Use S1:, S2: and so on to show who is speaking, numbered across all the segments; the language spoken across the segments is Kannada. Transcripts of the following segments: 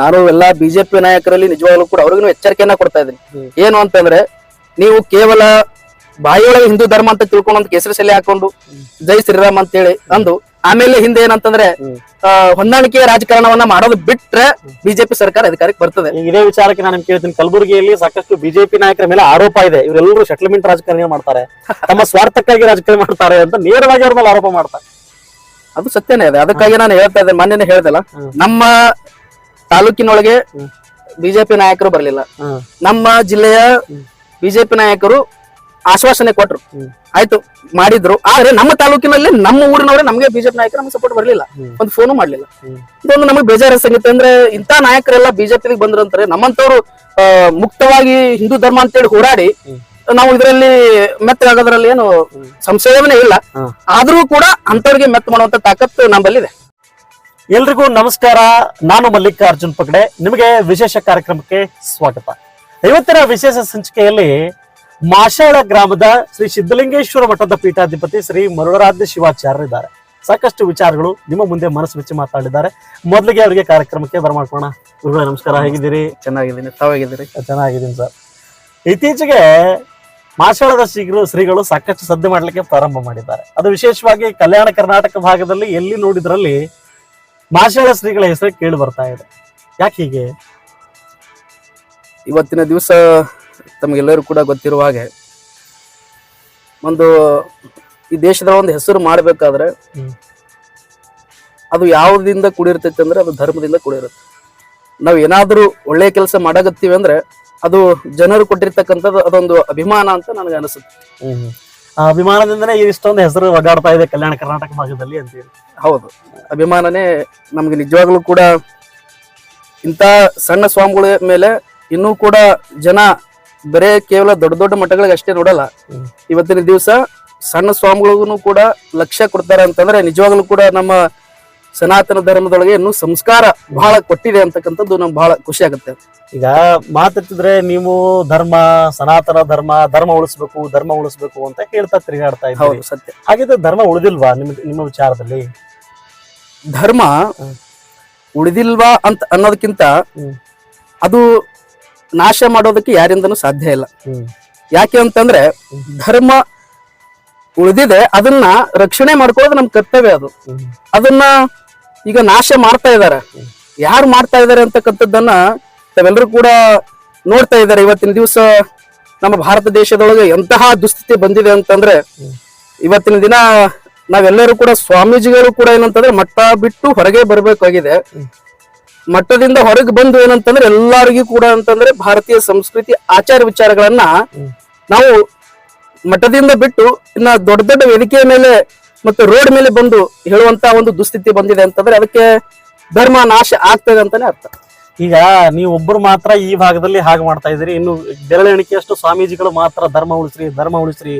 S1: ನಾನು ಎಲ್ಲಾ ಬಿಜೆಪಿ ನಾಯಕರಲ್ಲಿ ನಿಜವಾಗ್ಲೂ ಕೂಡ ಅವ್ರಿಗೂ ಎಚ್ಚರಿಕೆಯನ್ನ ಕೊಡ್ತಾ ಇದ್ದೀನಿ. ಏನು ಅಂತಂದ್ರೆ ನೀವು ಕೇವಲ ಬಾಯಿಯೊಳಗೆ ಹಿಂದೂ ಧರ್ಮ ಅಂತ ತಿಳ್ಕೊಂಡು ಅಂತ ಕೇಸರಿ ಸೆಲೆ ಹಾಕೊಂಡು ಜೈ ಶ್ರೀರಾಮ್ ಅಂತ ಹೇಳಿ ಅಂದು ಆಮೇಲೆ ಹಿಂದೆ ಏನಂತಂದ್ರೆ ಹೊಂದಾಣಿಕೆಯ ರಾಜಕಾರಣವನ್ನ ಮಾಡೋದು ಬಿಟ್ರೆ ಬಿಜೆಪಿ ಸರ್ಕಾರ ಅಧಿಕಾರಕ್ಕೆ ಬರ್ತದೆ.
S2: ಇದೇ ವಿಚಾರಕ್ಕೆ ನಾನು ಕೇಳ್ತೀನಿ. ಕಲಬುರಗಿಯಲ್ಲಿ ಸಾಕಷ್ಟು ಬಿಜೆಪಿ ನಾಯಕರ ಮೇಲೆ ಆರೋಪ ಇದೆ. ಇವರೆಲ್ಲರೂ ಸೆಟಲ್ಮೆಂಟ್ ರಾಜಕಾರಣ ಮಾಡ್ತಾರೆ. ತಮ್ಮ ಸ್ವಾರ್ಥಕ್ಕಾಗಿ ರಾಜಕಾರಣ ಮಾಡ್ತಾರೆ ಅಂತ ನೇರವಾಗಿ ಅವ್ರ ಮೇಲೆ ಆರೋಪ ಮಾಡ್ತಾರೆ.
S1: ಅದು ಸತ್ಯನೇ ಇದೆ ಅದಕ್ಕಾಗಿ ನಾನು ಹೇಳ್ತಾ ಇದ್ದೆ ಮೊನ್ನೆ ಹೇಳ್ದಲ್ಲ ನಮ್ಮ ತಾಲೂಕಿನೊಳಗೆ ಬಿಜೆಪಿ ನಾಯಕರು ಬರಲಿಲ್ಲ. ನಮ್ಮ ಜಿಲ್ಲೆಯ ಬಿಜೆಪಿ ನಾಯಕರು ಆಶ್ವಾಸನೆ ಕೊಟ್ರು. ಆಯ್ತು ಮಾಡಿದ್ರು. ಆದ್ರೆ ನಮ್ಮ ತಾಲೂಕಿನಲ್ಲಿ ನಮ್ಮ ಊರಿನವರೇ ನಮಗೆ ಬಿಜೆಪಿ ನಾಯಕರು ನಮ್ಗೆ ಸಪೋರ್ಟ್ ಬರಲಿಲ್ಲ. ಒಂದು ಫೋನು ಮಾಡ್ಲಿಲ್ಲ. ಇದೊಂದು ನಮಗೆ ಬೇಜಾರ ಸಂಗೀತ ಅಂದ್ರೆ ಇಂತ ನಾಯಕರೆಲ್ಲ ಬಿಜೆಪಿ ಬಂದ್ರು ಅಂತಾರೆ. ನಮ್ಮಂತವ್ರು ಮುಕ್ತವಾಗಿ ಹಿಂದೂ ಧರ್ಮ ಅಂತೇಳಿ ಹೋರಾಡಿ
S2: ಹ್ಮ್.
S1: ನಾವು ಇದರಲ್ಲಿ ಮೆತ್ತಗಾಗೋದ್ರಲ್ಲಿ ಏನು ಸಂಶಯವೇ ಇಲ್ಲ. ಆದ್ರೂ ಕೂಡ ಅಂತವ್ರಿಗೆ ಮೆತ್ತ ಮಾಡುವಂತ ತಾಕತ್ತು ನಮ್ಮಲ್ಲಿದೆ.
S2: ಎಲ್ರಿಗೂ ನಮಸ್ಕಾರ. ನಾನು ಮಲ್ಲಿಕಾರ್ಜುನ್ ಪಗಡೆ. ನಿಮಗೆ ವಿಶೇಷ ಕಾರ್ಯಕ್ರಮಕ್ಕೆ ಸ್ವಾಗತ. ಇವತ್ತಿನ ವಿಶೇಷ ಸಂಚಿಕೆಯಲ್ಲಿ ಮಾಶಾಳ ಗ್ರಾಮದ ಶ್ರೀ ಸಿದ್ಧಲಿಂಗೇಶ್ವರ ಮಠದ ಪೀಠಾಧಿಪತಿ ಶ್ರೀ ಮರುಳರಾಧ್ಯ ಶಿವಾಚಾರ್ಯರಿದ್ದಾರೆ ಸಾಕಷ್ಟು ವಿಚಾರಗಳು ನಿಮ್ಮ ಮುಂದೆ ಮನಸ್ಸು ಬಿಚ್ಚಿ ಮಾತಾಡಿದ್ದಾರೆ. ಮೊದಲಿಗೆ ಅವರಿಗೆ ಕಾರ್ಯಕ್ರಮಕ್ಕೆ ಬರಮಾಡ್ಕೋಣ ಗುರುಗಳೇ ನಮಸ್ಕಾರ. ಹೇಗಿದ್ದೀರಿ?
S1: ಚೆನ್ನಾಗಿದ್ದೀನಿ. ತಾವಾಗಿದ್ದೀರಿ
S2: ಚೆನ್ನಾಗಿದ್ದೀನಿ ಸರ್. ಇತ್ತೀಚೆಗೆ ಮಾಶಾಳದ ಶ್ರೀಗಳು ಶ್ರೀಗಳು ಸಾಕಷ್ಟು ಸದ್ದು ಮಾಡಲಿಕ್ಕೆ ಪ್ರಾರಂಭ ಮಾಡಿದ್ದಾರೆ. ಅದು ವಿಶೇಷವಾಗಿ ಕಲ್ಯಾಣ ಕರ್ನಾಟಕ ಭಾಗದಲ್ಲಿ ಎಲ್ಲಿ ನೋಡಿದ್ರಲ್ಲಿ ಮಾಷಾಳ ಶ್ರೀಗಳ ಹೆಸರು ಕೇಳಿ ಬರ್ತಾ ಇದೆ. ಯಾಕೆ ಹೀಗೆ?
S1: ಇವತ್ತಿನ ದಿವಸ ತಮಗೆಲ್ಲರೂ ಕೂಡ ಗೊತ್ತಿರುವ ಹಾಗೆ ಒಂದು ಈ ದೇಶದ ಒಂದು ಹೆಸರು ಮಾಡಬೇಕಾದ್ರೆ ಅದು ಯಾವುದರಿಂದ ಕೂಡಿರ್ತೈತೆ ಅಂದ್ರೆ ಅದು ಧರ್ಮದಿಂದ ಕೂಡಿರುತ್ತೆ. ನಾವು ಏನಾದರೂ ಒಳ್ಳೆಯ ಕೆಲಸ ಮಾಡಕತ್ತೀವಿ ಅಂದ್ರೆ ಅದು ಜನರು ಕೊಟ್ಟಿರ್ತಕ್ಕಂಥದ್ದು ಅದೊಂದು ಅಭಿಮಾನ ಅಂತ ನನಗೆ ಅನಿಸುತ್ತೆ.
S2: ಅಭಿಮಾನದಿಂದನೇ ಇಷ್ಟೊಂದು ಹೆಸರು ಒಡ್ಡಾಡ್ತಾ ಇದೆ ಕಲ್ಯಾಣ ಕರ್ನಾಟಕ ಭಾಗದಲ್ಲಿ ಅಂತೇಳಿ
S1: ಹೌದು. ಅಭಿಮಾನನೇ ನಮ್ಗೆ ನಿಜವಾಗ್ಲೂ ಕೂಡ ಇಂಥ ಸಣ್ಣ ಸ್ವಾಮಿಗಳ ಮೇಲೆ ಇನ್ನೂ ಕೂಡ ಜನ ಬರೇ ಕೇವಲ ದೊಡ್ಡ ದೊಡ್ಡ ಮಠಗಳಿಗೆ ಅಷ್ಟೇ ನೋಡಲ್ಲ. ಇವತ್ತಿನ ದಿವಸ ಸಣ್ಣ ಸ್ವಾಮಿಗಳಿಗೂ ಕೂಡ ಲಕ್ಷ್ಯ ಕೊಡ್ತಾರೆ ಅಂತಂದ್ರೆ ನಿಜವಾಗ್ಲೂ ಕೂಡ ನಮ್ಮ ಸನಾತನ ಧರ್ಮದೊಳಗೆ ಇನ್ನು ಸಂಸ್ಕಾರ ಬಹಳ ಕೊಟ್ಟಿದೆ ಅಂತಕ್ಕಂಥದ್ದು ನಮ್ಗೆ ಬಹಳ ಖುಷಿ ಆಗುತ್ತೆ.
S2: ಈಗ ಮಾತಾಡ್ತಿದ್ರೆ ನೀವು ಧರ್ಮ ಸನಾತನ ಧರ್ಮ ಧರ್ಮ ಉಳಿಸ್ಬೇಕು ಧರ್ಮ ಉಳಿಸ್ಬೇಕು ಅಂತ ಹೇಳ್ತಾ ತಿರುಗಾಡ್ತಾ ಇದ್ದೀವಿ
S1: ಹೌದು ಸತ್ಯ.
S2: ಹಾಗಿದ್ರೆ ಧರ್ಮ ಉಳಿದಿಲ್ವಾ ನಿಮ್ ನಿಮ್ಮ ವಿಚಾರದಲ್ಲಿ?
S1: ಧರ್ಮ ಉಳಿದಿಲ್ವಾ ಅಂತ ಅನ್ನೋದಕ್ಕಿಂತ
S2: ಹ್ಮ್.
S1: ಅದು ನಾಶ ಮಾಡೋದಕ್ಕೆ ಯಾರಿಂದನೂ ಸಾಧ್ಯ ಇಲ್ಲ.
S2: ಹ್ಮ್.
S1: ಯಾಕೆ ಅಂತಂದ್ರೆ ಧರ್ಮ ಉಳಿದಿದೆ ಅದನ್ನ ರಕ್ಷಣೆ ಮಾಡ್ಕೊಳ್ಳೋದು ನಮ್ ಕರ್ತವ್ಯ ಅದು.
S2: ಹ್ಮ್.
S1: ಅದನ್ನ ಈಗ ನಾಶ ಮಾಡ್ತಾ ಇದ್ದಾರೆ ಯಾರು ಮಾಡ್ತಾ ಇದ್ದಾರೆ ಅಂತಕ್ಕಂಥದ್ದನ್ನ ತಾವೆಲ್ಲರೂ ಕೂಡ ನೋಡ್ತಾ ಇದ್ದಾರೆ ಇವತ್ತಿನ ದಿವಸ ನಮ್ಮ ಭಾರತ ದೇಶದೊಳಗೆ ಎಂತಹ ದುಸ್ಥಿತಿ ಬಂದಿದೆ ಅಂತಂದ್ರೆ ಇವತ್ತಿನ ದಿನ ನಾವೆಲ್ಲರೂ ಕೂಡ ಸ್ವಾಮೀಜಿಗಳು ಕೂಡ ಏನಂತಂದ್ರೆ ಮಠ ಬಿಟ್ಟು ಹೊರಗೆ ಬರಬೇಕಾಗಿದೆ. ಮಠದಿಂದ ಹೊರಗೆ ಬಂದು ಏನಂತಂದ್ರೆ ಎಲ್ಲರಿಗೂ ಕೂಡ ಅಂತಂದ್ರೆ ಭಾರತೀಯ ಸಂಸ್ಕೃತಿ ಆಚಾರ ವಿಚಾರಗಳನ್ನ ನಾವು ಮಠದಿಂದ ಬಿಟ್ಟು ಇನ್ನ ದೊಡ್ಡ ದೊಡ್ಡ ವೇದಿಕೆಯ ಮೇಲೆ ಮತ್ತು ರೋಡ್ ಮೇಲೆ ಬಂದು ಹೇಳುವಂತ ಒಂದು ದುಸ್ಥಿತಿ ಬಂದಿದೆ ಅಂತಂದ್ರೆ ಅದಕ್ಕೆ ಧರ್ಮ ನಾಶ ಆಗ್ತದೆ ಅಂತಾನೆ ಅರ್ಥ.
S2: ಈಗ ನೀವು ಒಬ್ಬರು ಮಾತ್ರ ಈ ಭಾಗದಲ್ಲಿ ಹಾಗೆ ಮಾಡ್ತಾ ಇದ್ದೀರಿ. ಇನ್ನು ಬೆರಳೆಣಿಕೆಯಷ್ಟು ಸ್ವಾಮೀಜಿಗಳು ಮಾತ್ರ ಧರ್ಮ ಉಳಿಸ್ರಿ ಧರ್ಮ ಉಳಿಸ್ರಿ,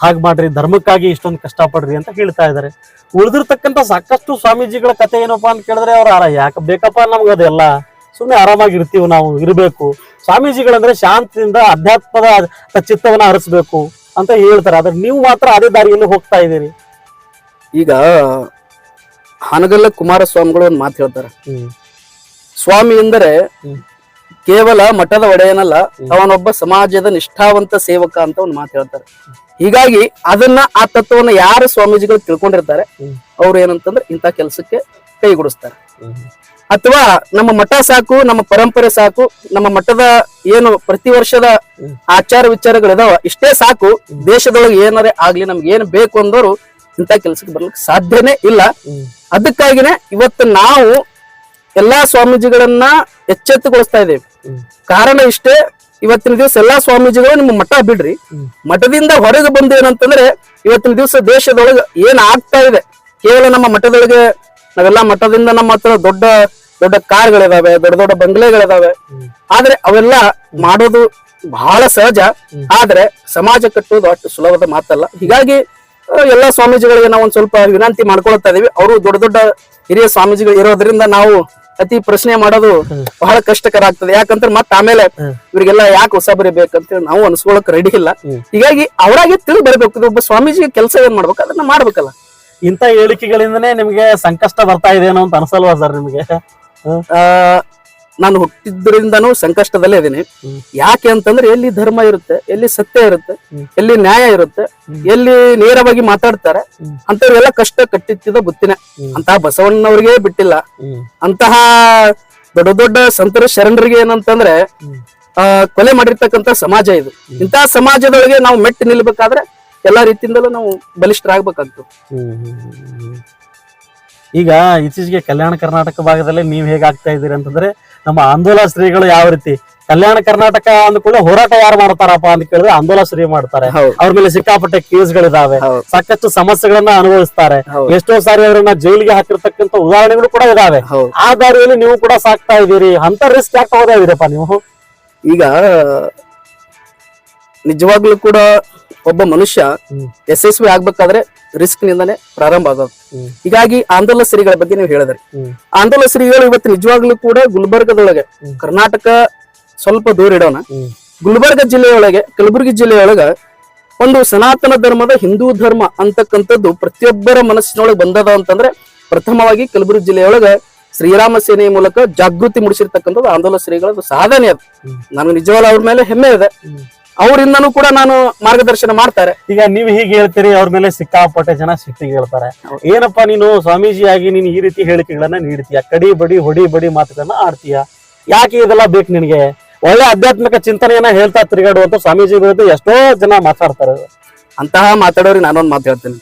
S2: ಹಾಗೆ ಮಾಡ್ರಿ, ಧರ್ಮಕ್ಕಾಗಿ ಇಷ್ಟೊಂದು ಕಷ್ಟಪಡ್ರಿ ಅಂತ ಹೇಳ್ತಾ ಇದ್ದಾರೆ. ಉಳಿದಿರ್ತಕ್ಕಂಥ ಸಾಕಷ್ಟು ಸ್ವಾಮೀಜಿಗಳ ಕತೆ ಏನಪ್ಪಾ ಅಂತ ಕೇಳಿದ್ರೆ ಅವ್ರ ಯಾಕೆ ಬೇಕಪ್ಪ ನಮ್ಗೆ ಅದೆಲ್ಲ? ಸುಮ್ಮನೆ ಆರಾಮಾಗಿ ಇರ್ತೀವಿ ನಾವು, ಇರಬೇಕು. ಸ್ವಾಮೀಜಿಗಳಂದ್ರೆ ಶಾಂತಿಯಿಂದ ಅಧ್ಯಾತ್ಮದ ಚಿತ್ತವನ್ನ ಹರಿಸ್ಬೇಕು ಅಂತ ಹೇಳ್ತಾರೆ. ಆದ್ರೆ ನೀವು ಮಾತ್ರ ಅದೇ ದಾರಿಯಲ್ಲಿ ಹೋಗ್ತಾ ಇದ್ದೀರಿ.
S1: ಈಗ ಹಾನಗಲ್ಲ ಕುಮಾರಸ್ವಾಮಿಗಳು ಒಂದು ಮಾತು ಹೇಳ್ತಾರೆ. ಸ್ವಾಮಿ ಎಂದರೆ ಕೇವಲ ಮಠದ ಒಡೆಯನಲ್ಲ ಅವನೊಬ್ಬ ಸಮಾಜದ ನಿಷ್ಠಾವಂತ ಸೇವಕ ಅಂತ ಒಂದು ಮಾತು ಹೇಳ್ತಾರೆ. ಹೀಗಾಗಿ ಅದನ್ನ ಆ ತತ್ವವನ್ನು ಯಾರು ಸ್ವಾಮೀಜಿಗಳು ತಿಳ್ಕೊಂಡಿರ್ತಾರೆ. ಅವ್ರು ಏನಂತಂದ್ರೆ ಇಂಥ ಕೆಲಸಕ್ಕೆ ಕೈಗೂಡಿಸ್ತಾರೆ. ಅಥವಾ ನಮ್ಮ ಮಠ ಸಾಕು ನಮ್ಮ ಪರಂಪರೆ ಸಾಕು ನಮ್ಮ ಮಠದ ಏನು ಪ್ರತಿ ವರ್ಷದ. ಆಚಾರ ವಿಚಾರಗಳಿದಾವ ಇಷ್ಟೇ ಸಾಕು ದೇಶದೊಳಗೆ ಏನಾರೇ ಆಗ್ಲಿ ನಮ್ಗೆ ಏನ್ ಬೇಕು ಅಂದವರು ಇಂಥ ಕೆಲಸಕ್ಕೆ ಬರ್ಲಿಕ್ಕೆ ಸಾಧ್ಯನೇ ಇಲ್ಲ. ಅದಕ್ಕಾಗಿನೇ ಇವತ್ತು ನಾವು ಎಲ್ಲಾ ಸ್ವಾಮೀಜಿಗಳನ್ನ ಎಚ್ಚೆತ್ತುಗೊಳಿಸ್ತಾ ಇದ್ದೇವೆ. ಕಾರಣ ಇಷ್ಟೇ ಇವತ್ತಿನ ದಿವಸ ಎಲ್ಲಾ ಸ್ವಾಮೀಜಿಗಳು ನಿಮ್ಮ ಮಠ ಬಿಡ್ರಿ. ಮಠದಿಂದ ಹೊರಗೆ ಬಂದು ಏನಂತಂದ್ರೆ ಇವತ್ತಿನ ದಿವಸ ದೇಶದೊಳಗೆ ಏನ್ ಆಗ್ತಾ ಇದೆ. ಕೇವಲ ನಮ್ಮ ಮಠದೊಳಗೆ ನಾವೆಲ್ಲಾ ಮಠದಿಂದ ನಮ್ಮ ಹತ್ರ ದೊಡ್ಡ ದೊಡ್ಡ ಕಾರ್ಗಳಿದಾವೆ ದೊಡ್ಡ ದೊಡ್ಡ ಬಂಗ್ಲೆಗಳಿದಾವೆ. ಆದ್ರೆ ಅವೆಲ್ಲ ಮಾಡೋದು ಬಹಳ ಸಹಜ. ಆದ್ರೆ ಸಮಾಜ ಕಟ್ಟುವುದು ಅಷ್ಟು ಸುಲಭದ ಮಾತಲ್ಲ. ಹೀಗಾಗಿ ಎಲ್ಲಾ ಸ್ವಾಮೀಜಿಗಳಿಗೆ ನಾವು ಒಂದ್ ಸ್ವಲ್ಪ ವಿನಂತಿ ಮಾಡ್ಕೊಳ್ತಾ ಇದೀವಿ. ಅವರು ದೊಡ್ಡ ದೊಡ್ಡ ಹಿರಿಯ ಸ್ವಾಮೀಜಿಗಳು ಇರೋದ್ರಿಂದ ನಾವು ಅತಿ ಪ್ರಶ್ನೆ ಮಾಡೋದು ಬಹಳ ಕಷ್ಟಕರ ಆಗ್ತದೆ ಯಾಕಂದ್ರೆ ಮತ್ತೆ ಆಮೇಲೆ. ಇವರಿಗೆಲ್ಲ ಯಾಕೆ ಹೊಸ ಬೇಕಂತ ನಾವು ಅನ್ಸ್ಕೊಳಕ್ ರೆಡಿ ಇಲ್ಲ. ಹೀಗಾಗಿ ಅವರಾಗೆ ತಿಳಿ ಬರ್ಬೇಕು. ಒಬ್ಬ ಸ್ವಾಮೀಜಿಗೆ ಕೆಲಸ ಏನ್ ಮಾಡ್ಬೇಕು ಅದನ್ನ ಮಾಡ್ಬೇಕಲ್ಲ.
S2: ಇಂತ ಹೇಳಿಕೆಗಳಿಂದನೇ ನಿಮ್ಗೆ ಸಂಕಷ್ಟ ಬರ್ತಾ ಇದೆ ಏನೋ ಅಂತ ಅನ್ಸಲ್ವಾ ಸರ್ ನಿಮ್ಗೆ?
S1: ಆ ನಾನು ಹುಟ್ಟಿದ್ರಿಂದನೂ ಸಂಕಷ್ಟದಲ್ಲೇ
S2: ಇದೀನಿ.
S1: ಯಾಕೆ ಅಂತಂದ್ರೆ ಎಲ್ಲಿ ಧರ್ಮ ಇರುತ್ತೆ ಎಲ್ಲಿ ಸತ್ಯ ಇರುತ್ತೆ ಎಲ್ಲಿ ನ್ಯಾಯ ಇರುತ್ತೆ ಎಲ್ಲಿ ನೇರವಾಗಿ ಮಾತಾಡ್ತಾರೆ. ಅಂತವ್ರೆಲ್ಲ ಕಷ್ಟ ಕಟ್ಟಿತ್ತಿದ ಬುತ್ತಿನ. ಅಂತಹ ಬಸವಣ್ಣವ್ರಿಗೆ ಬಿಟ್ಟಿಲ್ಲ. ಅಂತಹ ದೊಡ್ಡ ದೊಡ್ಡ ಸಂತರ ಶರಣರಿಗೆ ಏನಂತಂದ್ರೆ ಆ ಕೊಲೆ ಮಾಡಿರ್ತಕ್ಕಂತ ಸಮಾಜ ಇದು. ಇಂತಹ ಸಮಾಜದೊಳಗೆ ನಾವು ಮೆಟ್ಟಿ ನಿಲ್ಬೇಕಾದ್ರೆ ಎಲ್ಲಾ ರೀತಿಯಿಂದಲೂ ನಾವು ಬಲಿಷ್ಠರಾಗ್ಬೇಕಾಗ್ತದೆ.
S2: ಈಗ ಇತ್ತೀಚೆಗೆ ಕಲ್ಯಾಣ ಕರ್ನಾಟಕ ಭಾಗದಲ್ಲಿ ನೀವ್ ಹೇಗಾಗ್ತಾ ಇದ್ದೀರಿ ಅಂತಂದ್ರೆ ನಮ್ಮ ಆಂದೋಲನ ಶ್ರೀಗಳು ಯಾವ ರೀತಿ ಕಲ್ಯಾಣ ಕರ್ನಾಟಕ ಅಂದ್ಕೊಳ್ಳಿ ಹೋರಾಟ ಯಾರು ಮಾಡ್ತಾರಪ್ಪ ಅಂತ ಕೇಳಿದ್ರೆ ಆಂದೋಲನ ಶ್ರೀ ಮಾಡ್ತಾರೆ. ಅವ್ರ ಮೇಲೆ ಸಿಕ್ಕಾಪಟ್ಟೆ ಕೇಸ್ಗಳಿದಾವೆ. ಸಾಕಷ್ಟು ಸಮಸ್ಯೆಗಳನ್ನ ಅನುಭವಿಸ್ತಾರೆ. ಎಷ್ಟೋ ಸಾರಿ ಅವರನ್ನ ಜೈಲಿಗೆ ಹಾಕಿರ್ತಕ್ಕಂತ ಉದಾಹರಣೆಗಳು ಕೂಡ ಇದಾವೆ. ಆ ದಾರಿಯಲ್ಲಿ ನೀವು ಕೂಡ ಸಾಕ್ತಾ ಇದೀರಿ ಅಂತ ರಿಸ್ಕ್ ಯಾಕೆ ಹೋದಾಗಿದೆಪ್ಪ ಇದೀರಪ್ಪ ನೀವು.
S1: ಈಗ ನಿಜವಾಗ್ಲೂ ಕೂಡ ಒಬ್ಬ ಮನುಷ್ಯ. ಯಶಸ್ವಿ ಆಗ್ಬೇಕಾದ್ರೆ ರಿಸ್ಕ್ ನಿಂದಾನೆ ಪ್ರಾರಂಭ ಆಗೋದು. ಹೀಗಾಗಿ ಆಂದೋಲನ ಸಿರಿಗಳ ಬಗ್ಗೆ ನೀವು ಹೇಳಿದ್ರಿ. ಆಂದೋಲನ ಸಿರಿಗಳು ಇವತ್ತು ನಿಜವಾಗ್ಲೂ ಕೂಡ ಗುಲ್ಬರ್ಗದೊಳಗೆ ಕರ್ನಾಟಕ ಸ್ವಲ್ಪ ದೂರ ಇಡೋಣ. ಗುಲ್ಬರ್ಗ ಜಿಲ್ಲೆಯೊಳಗೆ ಕಲಬುರಗಿ ಜಿಲ್ಲೆಯೊಳಗ ಒಂದು ಸನಾತನ ಧರ್ಮದ ಹಿಂದೂ ಧರ್ಮ ಅಂತಕ್ಕಂಥದ್ದು ಪ್ರತಿಯೊಬ್ಬರ ಮನಸ್ಸಿನೊಳಗೆ ಬಂದದ ಅಂತಂದ್ರೆ ಪ್ರಥಮವಾಗಿ ಕಲಬುರಗಿ ಜಿಲ್ಲೆಯೊಳಗ ಶ್ರೀರಾಮ ಸೇನೆಯ ಮೂಲಕ ಜಾಗೃತಿ ಮೂಡಿಸಿರ್ತಕ್ಕಂಥದ್ದು ಆಂದೋಲನ ಶ್ರೀಗಳ ಸಾಧನೆ ಅದು. ನನಗೆ ನಿಜವಾಗ್ಲೂ ಅವ್ರ ಮೇಲೆ ಹೆಮ್ಮೆ ಇದೆ. ಅವರಿಂದನೂ ಕೂಡ ನಾನು ಮಾರ್ಗದರ್ಶನ ಮಾಡ್ತಾರೆ.
S2: ಈಗ ನೀವು ಹೀಗೆ ಹೇಳ್ತೀರಿ ಅವ್ರ ಮೇಲೆ ಸಿಕ್ಕಾಪಟ್ಟೆ ಜನ ಸಿಟ್ಟಿಗೆ ಹೇಳ್ತಾರೆ. ಏನಪ್ಪ ನೀನು ಸ್ವಾಮೀಜಿಯಾಗಿ ನೀನು ಈ ರೀತಿ ಹೇಳಿಕೆಗಳನ್ನ ನೀಡ್ತೀಯ? ಕಡಿ ಬಡಿ ಹೊಡಿ ಬಡಿ ಮಾತುಗಳನ್ನ ಆಡ್ತೀಯ? ಯಾಕೆ ಇದೆಲ್ಲ ಬೇಕು ನಿನಗೆ? ಒಳ್ಳೆ ಆಧ್ಯಾತ್ಮಿಕ ಚಿಂತನೆಯನ್ನ ಹೇಳ್ತಾ ತಿರುಗಾಡುವಂತ ಸ್ವಾಮೀಜಿ ವಿರುದ್ಧ ಎಷ್ಟೋ ಜನ ಮಾತಾಡ್ತಾರೆ.
S1: ಅಂತಹ ಮಾತಾಡೋರಿ ನಾನೊಂದು ಮಾತು ಹೇಳ್ತೀನಿ.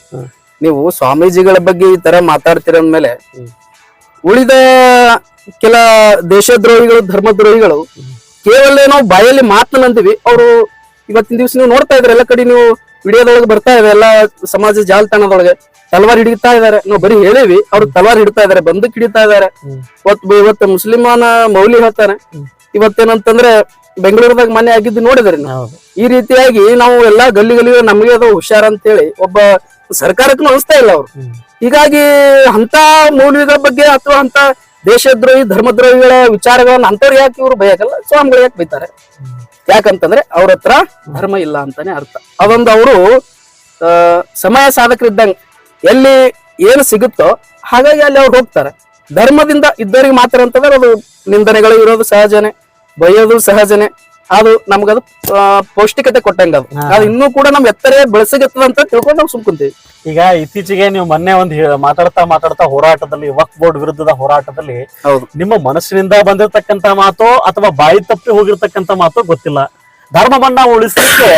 S1: ನೀವು ಸ್ವಾಮೀಜಿಗಳ ಬಗ್ಗೆ ಈ ತರ ಮಾತಾಡ್ತೀರ ಅಂದ್ಮೇಲೆ. ಉಳಿದ ಕೆಲ ದೇಶದ್ರೋಹಿಗಳು ಧರ್ಮದ್ರೋಹಿಗಳು ಕೇವಲ ನಾವು ಬಾಯಲ್ಲಿ ಮಾತನಂತೀವಿ ಅವರು ಇವತ್ತಿನ ದಿವಸ ನೀವು ನೋಡ್ತಾ ಇದ್ರೆ ಎಲ್ಲ ಕಡೆ ನೀವು ವಿಡಿಯೋದೊಳಗೆ ಬರ್ತಾ ಇದೆ ಎಲ್ಲ ಸಮಾಜ ಜಾಲತಾಣದೊಳಗೆ. ತಲವಾರ್ ಹಿಡಿತಾ ಇದಾರೆ ನಾವು ಬರೀ ಹೇಳಿವಿ ಅವ್ರು ತಲವಾರ್ ಹಿಡಿತಾ ಇದಾರೆ ಬಂದಕ್ ಹಿಡಿತಾ ಇದಾರೆ ಇವತ್ತ ಮುಸ್ಲಿಮಾನ ಮೌಲಿ
S2: ಹೇಳ್ತಾರೆ.
S1: ಇವತ್ತೇನಂತಂದ್ರೆ ಬೆಂಗಳೂರದಾಗ ಮನೆ ಆಗಿದ್ದು ನೋಡಿದ್ರಿ ನೀವು. ಈ ರೀತಿಯಾಗಿ ನಾವು ಎಲ್ಲಾ ಗಲ್ಲಿ ಗಲ್ಲಿ ನಮಗೆ ಅದು ಹುಷಾರ ಅಂತ ಹೇಳಿ ಒಬ್ಬ ಸರ್ಕಾರಕ್ಕೂ ಅನಿಸ್ತಾ ಇಲ್ಲ ಅವ್ರು. ಹೀಗಾಗಿ ಅಂತ ಮೌಲ್ಯಗಳ ಬಗ್ಗೆ ಅಥವಾ ಅಂತ ದೇಶದ್ರೋಹಿ ಧರ್ಮದ್ರೋಹಿಗಳ ವಿಚಾರಗಳನ್ನ ಅಂತವ್ರು ಯಾಕೆ ಇವ್ರು ಬಯಕಲ್ಲ ಸ್ವಾಮಿಗಳು ಯಾಕೆ ಬೈತಾರೆ? ಯಾಕಂತಂದ್ರೆ ಅವ್ರ ಹತ್ರ ಧರ್ಮ ಇಲ್ಲ ಅಂತಾನೆ ಅರ್ಥ. ಅದೊಂದು ಅವರು ಸಮಯ ಸಾಧಕರಿದ್ದಂಗೆ ಎಲ್ಲಿ ಏನು ಸಿಗುತ್ತೋ ಹಾಗಾಗಿ ಅಲ್ಲಿ ಅವ್ರು ಹೋಗ್ತಾರೆ. ಧರ್ಮದಿಂದ ಇದ್ದವರಿಗೆ ಮಾತ್ರ ಅಂತಂದ್ರೆ ಅದು ನಿಂದನೆಗಳು ಇರೋದು ಸಹಜನೆ ಬೈಯೋದು ಸಹಜನೆ. ಅದು ನಮ್ಗದು ಅದು ಪೌಷ್ಟಿಕತೆ ಕೊಟ್ಟಂಗ ಅದು. ಅದು ಇನ್ನೂ ಕೂಡ ನಮ್ ಎತ್ತರೆ ಬೆಳೆಸಗತ್ತದ ಅಂತ ತಿಳ್ಕೊಂಡು ನಾವು ಸುಮ್ಕೊಂತೀವಿ.
S2: ಈಗ ಇತ್ತೀಚೆಗೆ ನೀವು ಮೊನ್ನೆ ಒಂದ್ ಹೇ- ಮಾತಾಡ್ತಾ ಮಾತಾಡ್ತಾ ಹೋರಾಟದಲ್ಲಿ ವಕ್ ಬೋರ್ಡ್ ವಿರುದ್ಧದ ಹೋರಾಟದಲ್ಲಿ
S1: ಹೌದು.
S2: ನಿಮ್ಮ ಮನಸ್ಸಿನಿಂದ ಬಂದಿರತಕ್ಕಂತ ಮಾತು ಅಥವಾ ಬಾಯಿ ತಪ್ಪಿ ಹೋಗಿರ್ತಕ್ಕಂತ ಮಾತು ಗೊತ್ತಿಲ್ಲ. ಧರ್ಮವನ್ನ ಉಳಿಸಲಿಕ್ಕೆ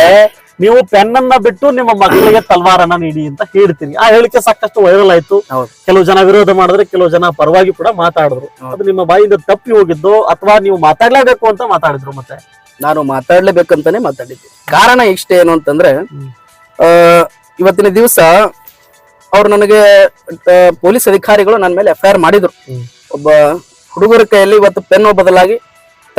S2: ನೀವು ಪೆನ್ನನ್ನ ಬಿಟ್ಟು ನಿಮ್ಮ ಮಕ್ಕಳಿಗೆ ತಲ್ವಾರನ್ನ ನೀಡಿ ಅಂತ ಹೇಳ್ತೀನಿ ಆ ಹೇಳಿಕೆ ಸಾಕಷ್ಟು ವೈರಲ್ ಆಯ್ತು.
S1: ಹೌದು.
S2: ಕೆಲವು ಜನ ವಿರೋಧ ಮಾಡಿದ್ರೆ ಕೆಲವು ಜನ ಪರವಾಗಿ ಕೂಡ ಮಾತಾಡಿದ್ರು. ಅದು ನಿಮ್ಮ ಬಾಯಿಂದ ತಪ್ಪಿ ಹೋಗಿದ್ದು ಅಥವಾ ನೀವು ಮಾತಾಡ್ಲೇಬೇಕು ಅಂತ ಮಾತಾಡಿದ್ರು ಮತ್ತೆ.
S1: ನಾನು ಮಾತಾಡ್ಲೇಬೇಕಂತಾನೆ ಮಾತಾಡಿದ್ದೆ. ಕಾರಣ ಇಷ್ಟೇ ಏನು ಅಂತಂದ್ರೆ ಆ, ಇವತ್ತಿನ ದಿವಸ ಅವ್ರು ನನಗೆ ಆ, ಪೊಲೀಸ್ ಅಧಿಕಾರಿಗಳು ನನ್ನ ಮೇಲೆ ಎಫ್ ಐ ಆರ್ ಮಾಡಿದ್ರು. ಒಬ್ಬ ಹುಡುಗರ ಕೈಯಲ್ಲಿ ಇವತ್ತು ಪೆನ್ನು ಬದಲಾಗಿ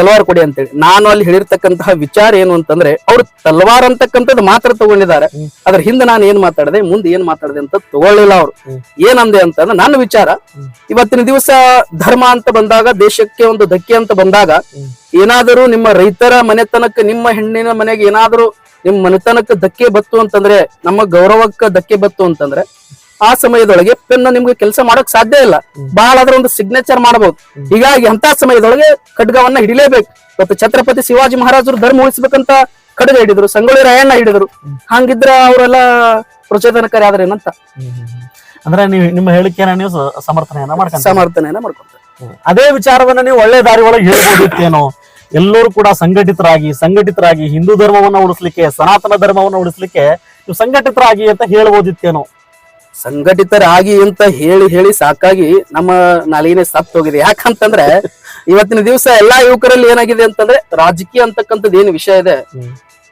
S1: ತಲವಾರ್ ಕೊಡಿ ಅಂತೇಳಿ ನಾನು ಅಲ್ಲಿ ಹೇಳಿರ್ತಕ್ಕಂತಹ ವಿಚಾರ ಏನು ಅಂತಂದ್ರೆ ಅವ್ರು ತಲವಾರ್ ಅಂತಕ್ಕಂಥದ್ದು ಮಾತ್ರ ತಗೊಂಡಿದ್ದಾರೆ. ಅದ್ರ ಹಿಂದೆ ನಾನು ಏನ್ ಮಾತಾಡಿದೆ ಮುಂದೆ ಏನ್ ಮಾತಾಡಿದೆ ಅಂತ ತಗೊಳ್ಳಿಲ್ಲ ಅವ್ರು. ಏನಂದೆ ಅಂತಂದ್ರೆ ನನ್ನ ವಿಚಾರ ಇವತ್ತಿನ ದಿವಸ ಧರ್ಮ ಅಂತ ಬಂದಾಗ ದೇಶಕ್ಕೆ ಒಂದು ಧಕ್ಕೆ ಅಂತ ಬಂದಾಗ. ಏನಾದರೂ ನಿಮ್ಮ ರೈತರ ಮನೆತನಕ್ಕೆ ನಿಮ್ಮ ಹೆಣ್ಣಿನ ಮನೆಗೆ ಏನಾದರೂ ನಿಮ್ಮ ಮನೆತನಕ್ಕೆ ಧಕ್ಕೆ ಬತ್ತು ಅಂತಂದ್ರೆ ನಮ್ಮ ಗೌರವಕ್ಕೆ ಧಕ್ಕೆ ಬತ್ತು ಅಂತಂದ್ರೆ ಆ ಸಮಯದೊಳಗೆ ಪೆನ್ ನಿಮ್ಗೆ ಕೆಲಸ ಮಾಡಕ್ ಸಾಧ್ಯ ಇಲ್ಲ. ಬಹಳ ಅದರ ಒಂದು ಸಿಗ್ನೇಚರ್ ಮಾಡಬಹುದು. ಹೀಗಾಗಿ ಅಂತ ಸಮಯದೊಳಗೆ ಖಡ್ಗವನ್ನ ಹಿಡಿಲೇಬೇಕು. ಇವತ್ತು ಛತ್ರಪತಿ ಶಿವಾಜಿ ಮಹಾರಾಜರು ಧರ್ಮ ಉಳಿಸ್ಬೇಕಂತ ಖಡ್ಗ ಹಿಡಿದ್ರು ಸಂಗೊಳ್ಳಿ ರಾಯಣ್ಣ ಹಿಡಿದ್ರು. ಹಂಗಿದ್ರ ಅವರೆಲ್ಲ ಪ್ರಚೋದನಕಾರಿ ಆದ್ರೆ ಏನಂತ?
S2: ಅಂದ್ರೆ ನೀವು ನಿಮ್ಮ ಹೇಳಿಕೆಯನ್ನ ನೀವು ಸಮರ್ಥನೆಯನ್ನ ಮಾಡ್ಕೊಂತ
S1: ಸಮರ್ಥನೆಯನ್ನ ಮಾಡ್ಕೊಂತ
S2: ಅದೇ ವಿಚಾರವನ್ನ ನೀವು ಒಳ್ಳೆ ದಾರಿ ಒಳಗೆ ಹೇಳ್ಬೋದಿತ್ತೇನೋ ಎಲ್ಲರೂ ಕೂಡ ಸಂಘಟಿತರಾಗಿ ಸಂಘಟಿತರಾಗಿ ಹಿಂದೂ ಧರ್ಮವನ್ನ ಉಳಿಸ್ಲಿಕ್ಕೆ ಸನಾತನ ಧರ್ಮವನ್ನ ಉಳಿಸ್ಲಿಕ್ಕೆ ನೀವು ಸಂಘಟಿತರಾಗಿ ಅಂತ ಹೇಳ್ಬೋದಿತ್ತೇನೋ
S1: ಸಂಘಟಿತರಾಗಿ ಅಂತ ಹೇಳಿ ಹೇಳಿ ಸಾಕಾಗಿ ನಮ್ಮ ನಾಲಿಗೆನೆ ಸತ್ತು ಹೋಗಿದೆ. ಯಾಕಂತಂದ್ರೆ ಇವತ್ತಿನ ದಿವಸ ಎಲ್ಲಾ ಯುವಕರಲ್ಲಿ ಏನಾಗಿದೆ ಅಂತಂದ್ರೆ ರಾಜಕೀಯ ಅಂತಕ್ಕಂಥದ್ದು ಏನು ವಿಷಯ ಇದೆ.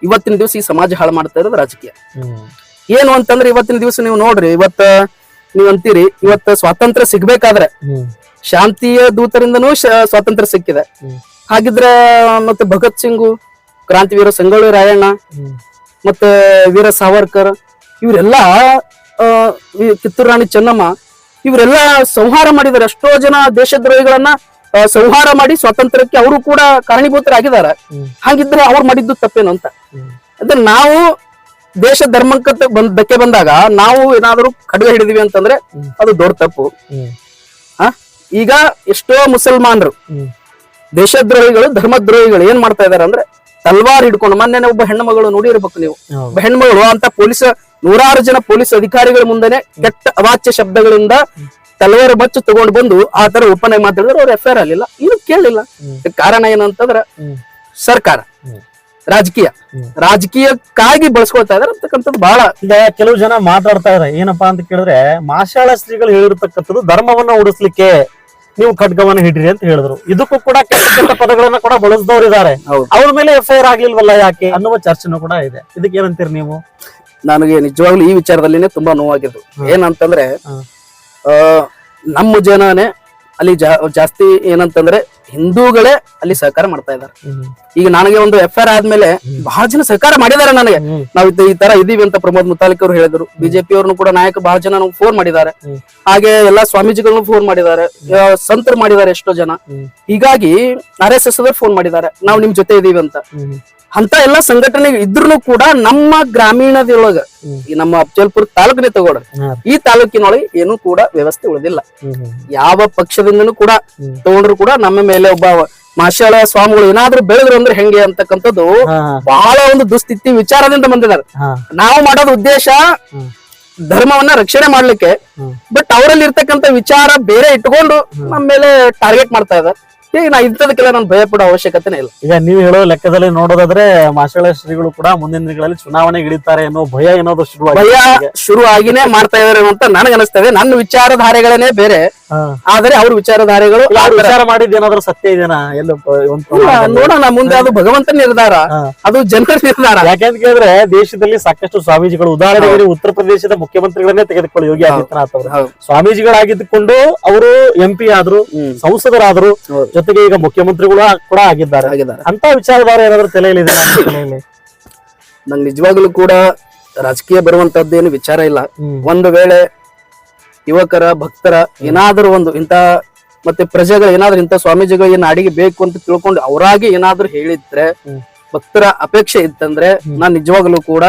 S1: ಇವತ್ತಿನ ದಿವಸ ಈ ಸಮಾಜ ಹಾಳು ಮಾಡ್ತಾ ಇರೋದು ರಾಜಕೀಯ. ಏನು ಅಂತಂದ್ರೆ ಇವತ್ತಿನ ದಿವಸ ನೀವು ನೋಡ್ರಿ ಇವತ್ತ ನೀವ್ ಅಂತೀರಿ ಇವತ್ತ ಸ್ವಾತಂತ್ರ್ಯ ಸಿಗ್ಬೇಕಾದ್ರೆ ಶಾಂತಿಯ ದೂತರಿಂದನೂ ಸ್ವಾತಂತ್ರ್ಯ ಸಿಕ್ಕಿದೆ. ಹಾಗಿದ್ರೆ ಮತ್ತೆ ಭಗತ್ ಸಿಂಗು ಕ್ರಾಂತಿವೀರ ಸಂಗೊಳ್ಳಿ ರಾಯಣ್ಣ ಮತ್ತೆ ವೀರ ಸಾವರ್ಕರ್ ಇವರೆಲ್ಲ ಕಿತ್ತೂರು ರಾಣಿ ಚೆನ್ನಮ್ಮ ಇವರೆಲ್ಲ ಸಂಹಾರ ಮಾಡಿದ್ದಾರೆ. ಎಷ್ಟೋ ಜನ ದೇಶದ್ರೋಹಿಗಳನ್ನ ಸಂಹಾರ ಮಾಡಿ ಸ್ವಾತಂತ್ರ್ಯಕ್ಕೆ ಅವರು ಕೂಡ ಕಾರಣೀಭೂತರಾಗಿದ್ದಾರೆ. ಹಾಗಿದ್ರೆ ಅವ್ರು ಮಾಡಿದ್ದು ತಪ್ಪೇನು ಅಂತ. ಅಂದ್ರೆ ನಾವು ದೇಶ ಧರ್ಮಕ್ಕೆ ಬಂದ್ ಧಕ್ಕೆ ಬಂದಾಗ ನಾವು ಏನಾದರೂ ಖಡ್ಗ ಹಿಡಿದಿವಿ ಅಂತಂದ್ರೆ ಅದು ದೊಡ್ಡ ತಪ್ಪು. ಆ? ಈಗ ಎಷ್ಟೋ ಮುಸಲ್ಮಾನರು ದೇಶದ್ರೋಹಿಗಳು ಧರ್ಮದ್ರೋಹಿಗಳು ಏನ್ ಮಾಡ್ತಾ ಇದಾರೆ ಅಂದ್ರೆ ತಲ್ವಾರ್ ಹಿಡ್ಕೊಂಡು ಮೊನ್ನೆ ಒಬ್ಬ ಹೆಣ್ಮಗಳು ನೋಡಿರ್ಬೇಕು ನೀವು. ಒಬ್ಬ ಹೆಣ್ಮಗಳು ಅಂತ ಪೊಲೀಸ್ ನೂರಾರು ಜನ ಪೊಲೀಸ್ ಅಧಿಕಾರಿಗಳ ಮುಂದೆನೆ ಕೆಟ್ಟ ಅವಾಚ್ಯ ಶಬ್ದಗಳಿಂದ ತಲವಾರು ಬಚ್ಚು ತಗೊಂಡು ಬಂದು ಆ ತರ ಒಪ್ಪನೆ ಮಾತಾಡಿದ್ರೆ ಅವ್ರು ಎಫ್ ಐ ಆರ್ ಆಗಲಿಲ್ಲ ಏನು ಕೇಳಲಿಲ್ಲ ಕಾರಣ ಏನಂತಂದ್ರ ಸರ್ಕಾರ. ರಾಜಕೀಯ. ರಾಜಕೀಯಕ್ಕಾಗಿ ಬಳಸ್ಕೊಳ್ತಾ ಇದಾರೆ ಅಂತಕ್ಕಂಥದ್ದು ಬಹಳ.
S2: ಕೆಲವು ಜನ ಮಾತಾಡ್ತಾ ಇದಾರೆ. ಏನಪ್ಪಾ ಅಂತ ಕೇಳಿದ್ರೆ ಮಾಶಾಳ ಶ್ರೀಗಳು ಹೇಳಿರ್ತಕ್ಕಂಥದ್ದು ಧರ್ಮವನ್ನ ಉಳಿಸ್ಲಿಕ್ಕೆ ನೀವು ಖಡ್ಗವನ್ನ ಹಿಡ್ರಿ ಅಂತ ಹೇಳಿದ್ರು. ಇದಕ್ಕೂ ಕೂಡ ಕೆಟ್ಟ ಕೆಟ್ಟ ಪದಗಳನ್ನ ಕೂಡ ಬಳಸಿದವರು ಇದಾರೆ.
S1: ಹೌದು.
S2: ಅವ್ರ ಮೇಲೆ ಎಫ್ ಐ ಆರ್ ಆಗ್ಲಿಲ್ವಲ್ಲ ಯಾಕೆ ಅನ್ನುವ ಚರ್ಚೆನೂ ಕೂಡ ಇದೆ. ಇದಕ್ಕೆ ಏನಂತೀರಿ ನೀವು?
S1: ನನಗೆ ನಿಜವಾಗ್ಲೂ ಈ ವಿಚಾರದಲ್ಲಿನೇ ತುಂಬಾ ನೋವಾಗಿದ್ದು. ಏನಂತಂದ್ರೆ ನಮ್ಮ ಜನನೇ ಅಲ್ಲಿ ಜಾಸ್ತಿ ಏನಂತಂದ್ರೆ ಹಿಂದೂಗಳೇ ಅಲ್ಲಿ ಸಹಕಾರ ಮಾಡ್ತಾ ಇದ್ದಾರೆ. ಈಗ ನನಗೆ ಒಂದು ಎಫ್ ಆರ್ ಆದ್ಮೇಲೆ ಬಹಳ ಜನ ಸಹಕಾರ ಮಾಡಿದ್ದಾರೆ ನನಗೆ. ನಾವು ಈ ತರ ಇದೀವಿ ಅಂತ ಪ್ರಮೋದ್ ಮುತಾಲಿಕ್ ಅವರು ಹೇಳಿದ್ರು. ಬಿಜೆಪಿ ಅವ್ರನ್ನು ಕೂಡ ನಾಯಕ ಬಹಳ ಜನ ನಮ್ಗೆ ಫೋನ್ ಮಾಡಿದ್ದಾರೆ. ಹಾಗೆ ಎಲ್ಲಾ ಸ್ವಾಮೀಜಿಗಳನ್ನು ಫೋನ್ ಮಾಡಿದ್ದಾರೆ. ಸಂತರು ಮಾಡಿದ್ದಾರೆ ಎಷ್ಟೋ ಜನ. ಹೀಗಾಗಿ ಆರ್ ಎಸ್ ಎಸ್ ಫೋನ್ ಮಾಡಿದ್ದಾರೆ. ನಾವು ನಿಮ್ ಜೊತೆ ಇದೀವಿ ಅಂತ. ಅಂತ ಎಲ್ಲಾ ಸಂಘಟನೆ ಇದ್ರೂ ಕೂಡ ನಮ್ಮ ಗ್ರಾಮೀಣದೊಳಗ ಈ ನಮ್ಮ ಅಫಜಲ್ಪುರ ತಾಲೂಕಿನ
S2: ತಗೋಡ್ರಿ
S1: ಈ ತಾಲೂಕಿನೊಳಗೆ ಏನು ಕೂಡ ವ್ಯವಸ್ಥೆ ಉಳಿದಿಲ್ಲ. ಯಾವ ಪಕ್ಷದಿಂದನೂ ಕೂಡ. ತಗೊಂಡ್ರು ಕೂಡ ನಮ್ಮ ಮೇಲೆ ಒಬ್ಬ ಮಾಶಾಲ ಸ್ವಾಮಿಗಳು ಏನಾದ್ರೂ ಬೆಳೆದ್ರು ಅಂದ್ರೆ ಹೆಂಗೆ ಅಂತಕ್ಕಂಥದ್ದು ಬಹಳ ಒಂದು ದುಸ್ಥಿತಿ ವಿಚಾರದಿಂದ ಬಂದಿದ್ದಾರೆ. ನಾವು ಮಾಡೋದು ಉದ್ದೇಶ ಧರ್ಮವನ್ನ ರಕ್ಷಣೆ ಮಾಡ್ಲಿಕ್ಕೆ ಬಟ್ ಅವರಲ್ಲಿ ಇರ್ತಕ್ಕಂಥ ವಿಚಾರ ಬೇರೆ ಇಟ್ಕೊಂಡು ನಮ್ಮ ಮೇಲೆ ಟಾರ್ಗೆಟ್ ಮಾಡ್ತಾ ಇದ್ದಾರೆ. ಈಗ ನಾ ಇಂಥದಕ್ಕೆಲ್ಲ ನಾನು ಭಯ ಪಡೋ ಅವಶ್ಯಕತೆನೇ ಇಲ್ಲ.
S2: ಈಗ ನೀವು ಹೇಳೋ ಲೆಕ್ಕದಲ್ಲಿ ನೋಡೋದಾದ್ರೆ ಮಾಸಳ ಶ್ರೀಗಳು ಕೂಡ ಮುಂದಿನ ದಿನಗಳಲ್ಲಿ ಚುನಾವಣೆಗೆ ಇಳಿತಾರೆ ಅನ್ನೋ ಭಯ ಏನೋದು ಶುರು
S1: ಭಯ ಶುರು ಆಗಿನೇ ಮಾಡ್ತಾ ಇದಾರೆ ಅಂತ ನನಗೆ ಅನಿಸ್ತದೆ ನನ್ನ ವಿಚಾರಧಾರೆಗಳೇನೆ ಬೇರೆ. ಆದ್ರೆ ಅವ್ರ ವಿಚಾರಧಾರೆಗಳು.
S2: ವಿಚಾರ ಮಾಡಿದ್ ಏನಾದ್ರು ಸತ್ಯ ಇದೇನಾ ಎಲ್ಲ
S1: ನೋಡೋಣ ಮುಂದೆ ಅದು ಭಗವಂತ ನಿರ್ಧಾರ. ಅದು ಜನರ ನಿರ್ಧಾರ.
S2: ಯಾಕೆಂತ ಕೇಳಿದ್ರೆ ದೇಶದಲ್ಲಿ ಸಾಕಷ್ಟು ಸ್ವಾಮೀಜಿಗಳು ಉದಾಹರಣೆಗೆ ಉತ್ತರ ಪ್ರದೇಶದ ಮುಖ್ಯಮಂತ್ರಿಗಳನ್ನೇ ತೆಗೆದುಕೊಳ್ಳಿ ಯೋಗಿ ಆದಿತ್ಯನಾಥ್ ಅವರು. ಸ್ವಾಮೀಜಿಗಳಾಗಿದ್ದುಕೊಂಡು ಅವರು ಎಂ ಪಿ ಆದ್ರು. ಸಂಸದರಾದ್ರು ಜೊತೆಗೆ ಈಗ ಮುಖ್ಯಮಂತ್ರಿಗಳು ಕೂಡ ಆಗಿದ್ದಾರೆ.
S1: ಆಗಿದ್ದಾರೆ.
S2: ಅಂತ ವಿಚಾರಧಾರೆ ಏನಾದ್ರು ತಲೆಯಲ್ಲಿ
S1: ನಂಗೆ ನಿಜವಾಗ್ಲೂ ಕೂಡ ರಾಜಕೀಯ ಬರುವಂತದ್ದೇನು ವಿಚಾರ ಇಲ್ಲ. ಒಂದು ವೇಳೆ ಯುವಕರ ಭಕ್ತರ ಏನಾದರೂ ಒಂದು ಇಂತ ಮತ್ತೆ ಪ್ರಜೆಗಳು ಏನಾದ್ರೂ ಇಂತ ಸ್ವಾಮೀಜಿಗಳು ಏನ್ ಅಡಿಗೆ ಬೇಕು ಅಂತ ತಿಳ್ಕೊಂಡು ಅವರಾಗಿ ಏನಾದ್ರೂ ಹೇಳಿದ್ರೆ ಭಕ್ತರ ಅಪೇಕ್ಷೆ ಇತ್ತಂದ್ರೆ ನಾನ್ ನಿಜವಾಗ್ಲೂ ಕೂಡ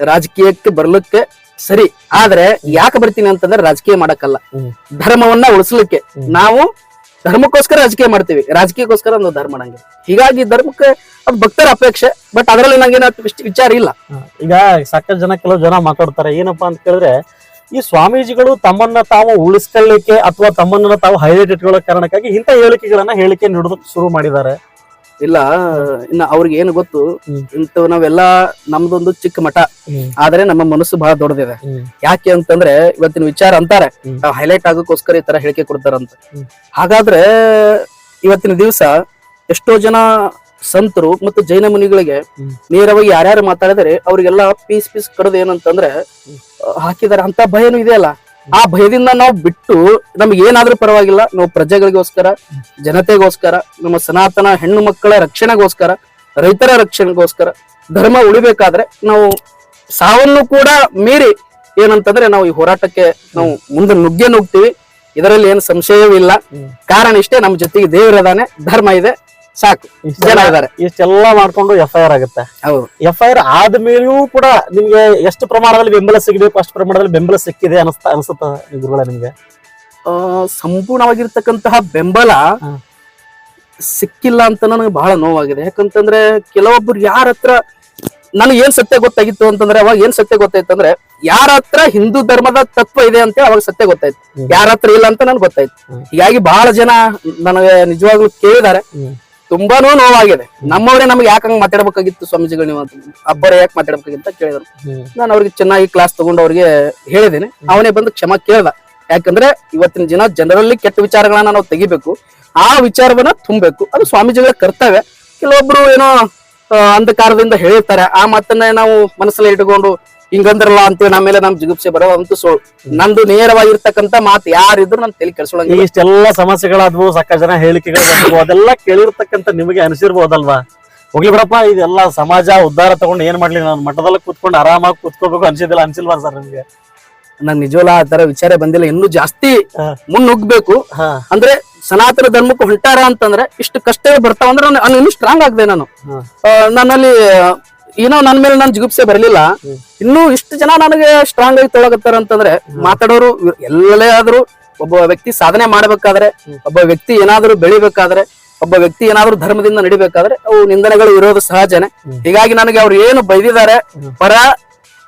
S1: ರಾಜಕೀಯಕ್ಕೆ ಬರ್ಲಿಕ್ಕೆ ಸರಿ. ಆದ್ರೆ ಯಾಕೆ ಬರ್ತೀನಿ ಅಂತಂದ್ರೆ ರಾಜಕೀಯ ಮಾಡಕ್ಕಲ್ಲ. ಧರ್ಮವನ್ನ ಉಳಿಸ್ಲಿಕ್ಕೆ ನಾವು ಧರ್ಮಕ್ಕೋಸ್ಕರ ರಾಜಕೀಯ ಮಾಡ್ತೀವಿ. ರಾಜಕೀಯಕ್ಕೋಸ್ಕರ ಒಂದು ಧರ್ಮ ನಂಗೆ. ಹೀಗಾಗಿ ಧರ್ಮಕ್ಕೆ ಅದು ಭಕ್ತರ ಅಪೇಕ್ಷೆ ಬಟ್ ಅದರಲ್ಲಿ ನಂಗೇನ ವಿಚಾರ ಇಲ್ಲ.
S2: ಈಗ ಸಾಕಷ್ಟು ಜನ ಕೆಲವು ಜನ ಮಾತಾಡ್ತಾರೆ. ಏನಪ್ಪಾ ಅಂತ ಕೇಳಿದ್ರೆ ಈ ಸ್ವಾಮೀಜಿಗಳು ತಮ್ಮನ್ನ ತಾವು ಉಳಿಸ್ಕೊಳ್ಳಿಕ್ಕೆ ಅಥವಾ ತಮ್ಮನ್ನ ತಾವು ಹೈಲೈಟ್ ಇಟ್ಕೊಳ್ಳೋ ಕಾರಣಕ್ಕಾಗಿ ಇಂಥ ಹೇಳಿಕೆಗಳನ್ನ ಹೇಳಿಕೆ ನೀಡೋದಕ್ಕೆ ಶುರು ಮಾಡಿದ್ದಾರೆ.
S1: ಇಲ್ಲ ಇನ್ನ ಅವ್ರಿಗೆ ಏನು ಗೊತ್ತು? ಇಂತ ನಾವೆಲ್ಲಾ ನಮ್ದೊಂದು ಚಿಕ್ಕ ಮಠ. ಆದ್ರೆ ನಮ್ಮ ಮನಸ್ಸು ಬಹಳ ದೊಡ್ಡದಿದೆ. ಯಾಕೆ ಅಂತಂದ್ರೆ ಇವತ್ತಿನ ವಿಚಾರ ಅಂತಾರೆ. ನಾವು ಹೈಲೈಟ್ ಆಗೋಕ್ಕೋಸ್ಕರ ಈ ತರ ಹೇಳಿಕೆ ಕೊಡ್ತಾರಂತ. ಹಾಗಾದ್ರೆ ಇವತ್ತಿನ ದಿವಸ ಎಷ್ಟೋ ಜನ ಸಂತರು ಮತ್ತು ಜೈನ ಮುನಿಗಳಿಗೆ ನೇರವಾಗಿ ಯಾರ್ಯಾರು ಮಾತಾಡಿದರೆ ಅವ್ರಿಗೆಲ್ಲ ಪೀಸ್ ಪೀಸ್ ಕಡ್ದು ಏನಂತಂದ್ರೆ ಹಾಕಿದಾರೆ. ಅಂತ ಭಯನೂ ಇದೆಯಲ್ಲ ಆ ಭಯದಿಂದ ನಾವು ಬಿಟ್ಟು ನಮ್ಗೆ ಏನಾದ್ರೂ ಪರವಾಗಿಲ್ಲ. ನಾವು ಪ್ರಜೆಗಳಿಗೋಸ್ಕರ, ಜನತೆಗೋಸ್ಕರ, ನಮ್ಮ ಸನಾತನ ಹೆಣ್ಣು ಮಕ್ಕಳ ರಕ್ಷಣೆಗೋಸ್ಕರ, ರೈತರ ರಕ್ಷಣೆಗೋಸ್ಕರ, ಧರ್ಮ ಉಳಿಬೇಕಾದ್ರೆ ನಾವು ಸಾವನ್ನು ಕೂಡ ಮೀರಿ ಏನಂತಂದ್ರೆ ನಾವು ಈ ಹೋರಾಟಕ್ಕೆ ನಾವು ಮುಂದೆ ನುಗ್ಗೆ ನುಗ್ತೀವಿ ಇದರಲ್ಲಿ ಏನು ಸಂಶಯವೂ ಇಲ್ಲ. ಕಾರಣ ಇಷ್ಟೇ, ನಮ್ಮ ಜೊತೆಗೆ ದೇವರದಾನೆ ಧರ್ಮ ಇದೆ. ಸಾಕು. ಜನ ಇದಾರೆ
S2: ಇಷ್ಟೆಲ್ಲ ಮಾಡ್ಕೊಂಡು ಎಫ್ ಐ ಆರ್ ಆಗುತ್ತೆ.
S1: ಹೌದು.
S2: ಎಫ್ ಐ ಆರ್ ಆದ್ಮೇಲೆಯೂ ಕೂಡ ನಿಮ್ಗೆ ಎಷ್ಟು ಪ್ರಮಾಣದಲ್ಲಿ ಬೆಂಬಲ ಸಿಗಬೇಕು ಅಷ್ಟು ಪ್ರಮಾಣದಲ್ಲಿ ಬೆಂಬಲ ಸಿಕ್ಕಿದೆ ಅನಿಸ್ತಾ ಅನಿಸುತ್ತ ಗುರುಗಳ ನಿಮ್ಗೆ?
S1: ಸಂಪೂರ್ಣವಾಗಿರ್ತಕ್ಕಂತಹ ಬೆಂಬಲ ಸಿಕ್ಕಿಲ್ಲ ಅಂತ ನನಗೆ ಬಹಳ ನೋವಾಗಿದೆ. ಯಾಕಂತಂದ್ರೆ ಕೆಲವೊಬ್ರು ಯಾರ ಹತ್ರ ನನಗೆ ಏನ್ ಸತ್ಯ ಗೊತ್ತಾಗಿತ್ತು ಅಂತಂದ್ರೆ ಅವಾಗ ಏನ್ ಸತ್ಯ ಗೊತ್ತಾಯ್ತು ಅಂದ್ರೆ ಯಾರ ಹತ್ರ ಹಿಂದೂ ಧರ್ಮದ ತತ್ವ ಇದೆ ಅಂತ ಅವಾಗ ಸತ್ಯ ಗೊತ್ತಾಯ್ತು. ಯಾರ ಹತ್ರ ಇಲ್ಲ ಅಂತ ನನ್ಗೆ ಗೊತ್ತಾಯ್ತು. ಹೀಗಾಗಿ ಬಹಳ ಜನ ನನಗೆ ನಿಜವಾಗ್ಲೂ ಕೇಳಿದ್ದಾರೆ. ತುಂಬಾನು ನೋವಾಗಿದೆ. ನಮ್ಮವರೇ ನಮ್ಗೆ ಯಾಕೆ ಹಂಗ್ ಮಾತಾಡ್ಬೇಕಾಗಿತ್ತು ಸ್ವಾಮೀಜಿಗಳು ನೀವು ಅಂತ ಅಬ್ಬರ ಯಾಕೆ ಮಾತಾಡ್ಬೇಕಾಗಿತ್ತು ಅಂತ ಕೇಳಿದ್ರು. ನಾನು ಅವ್ರಿಗೆ ಚೆನ್ನಾಗಿ ಕ್ಲಾಸ್ ತಗೊಂಡು ಅವ್ರಿಗೆ ಹೇಳಿದ್ದೀನಿ. ಅವನೇ ಬಂದು ಕ್ಷಮಾ ಕೇಳ್ದ. ಯಾಕಂದ್ರೆ ಇವತ್ತಿನ ದಿನ ಜನರಲ್ಲಿ ಕೆಟ್ಟ ವಿಚಾರಗಳನ್ನ ನಾವು ತೆಗಿಬೇಕು. ಆ ವಿಚಾರವನ್ನ ತುಂಬಬೇಕು. ಅದು ಸ್ವಾಮೀಜಿಗಳ ಕರ್ತವ್ಯ. ಕೆಲವೊಬ್ರು ಏನೋ ಅಂಧಕಾರದಿಂದ ಹೇಳಿರ್ತಾರೆ. ಆ ಮಾತನ್ನ ನಾವು ಮನಸ್ಸಲ್ಲಿ ಇಟ್ಕೊಂಡು ಹಿಂಗಂದ್ರಲ್ಲ ಅಂತೇಳಿ ನಮ್ಮ ಮೇಲೆ ನಮ್ ಜಿಗುಪ್ಸೆ ಬರೋ ಅಂತ ಸೋ ನಂದು ನೇರವಾಗಿರ್ತಕ್ಕಂತ ಮಾತು ಯಾರಿದ್ರು ನಾನು ತಲೆ ಕೆಡ್ಸೋಳಂಗಿಲ್ಲ
S2: ಇಷ್ಟೆಲ್ಲ ಸಮಸ್ಯೆಗಳಾದ್ವು ಸಾಕಷ್ಟು ಜನ ಹೇಳಿಕೆಗಳು ಬಂದ್ವು ಅದೆಲ್ಲ ಕೇಳಿರ್ತಕ್ಕಂತ ನಿಮಗೆ ಅನಿಸಿರ್ಬೋದಲ್ವಾ? ಹೋಗ್ಲಿ ಬಿಡಪ್ಪ ಇದೆಲ್ಲ ಸಮಾಜ ಉದ್ಧಾರ ತಗೊಂಡು ಏನ್ ಮಾಡ್ಲಿ? ನಾನು ಮಠದಲ್ಲಿ ಕೂತ್ಕೊಂಡು ಆರಾಮಾಗಿ ಕೂತ್ಕೋಬೇಕು ಅನ್ಸಿದಿಲ್ಲ ಅನ್ಸಿಲ್ವಾ ಸರ್ ನಿಮ್ಗೆ?
S1: ನಂಗೆ ನಿಜವಲ್ಲ ಆ ತರ ವಿಚಾರ ಬಂದಿಲ್ಲ. ಇನ್ನೂ ಜಾಸ್ತಿ. ಮುನ್ನುಗ್ಬೇಕು ಅಂದ್ರೆ ಸನಾತನ ಧರ್ಮಕ್ಕೆ ಹೊಂಟಾರ ಅಂತಂದ್ರೆ ಇಷ್ಟು ಕಷ್ಟ ಬರ್ತಾವ ಅಂದ್ರೆ ನಾನು ಇನ್ನೂ ಸ್ಟ್ರಾಂಗ್ ಆಗ್ದೆ ನಾನು. ನನ್ನಲ್ಲಿ ಏನೋ ನನ್ನ ಮೇಲೆ ನನ್ ಜಿಗುಪ್ಸೆ ಬರಲಿಲ್ಲ. ಇನ್ನು ಇಷ್ಟು ಜನ ನನಗೆ ಸ್ಟ್ರಾಂಗ್ ಆಗಿ ತೊಳಗತ್ತಾರ ಅಂತಂದ್ರೆ ಮಾತಾಡೋರು ಎಲ್ಲೇ ಆದ್ರೂ ಒಬ್ಬ ವ್ಯಕ್ತಿ ಸಾಧನೆ ಮಾಡ್ಬೇಕಾದ್ರೆ ಒಬ್ಬ ವ್ಯಕ್ತಿ ಏನಾದ್ರೂ ಬೆಳಿಬೇಕಾದ್ರೆ ಒಬ್ಬ ವ್ಯಕ್ತಿ ಏನಾದ್ರೂ ಧರ್ಮದಿಂದ ನಡಿಬೇಕಾದ್ರೆ ಅವು ನಿಂದನೆಗಳು ಇರೋದು ಸಹಜನೆ. ಹೀಗಾಗಿ ನನಗೆ ಅವ್ರು ಏನು ಬೈದಿದ್ದಾರೆ ಪರ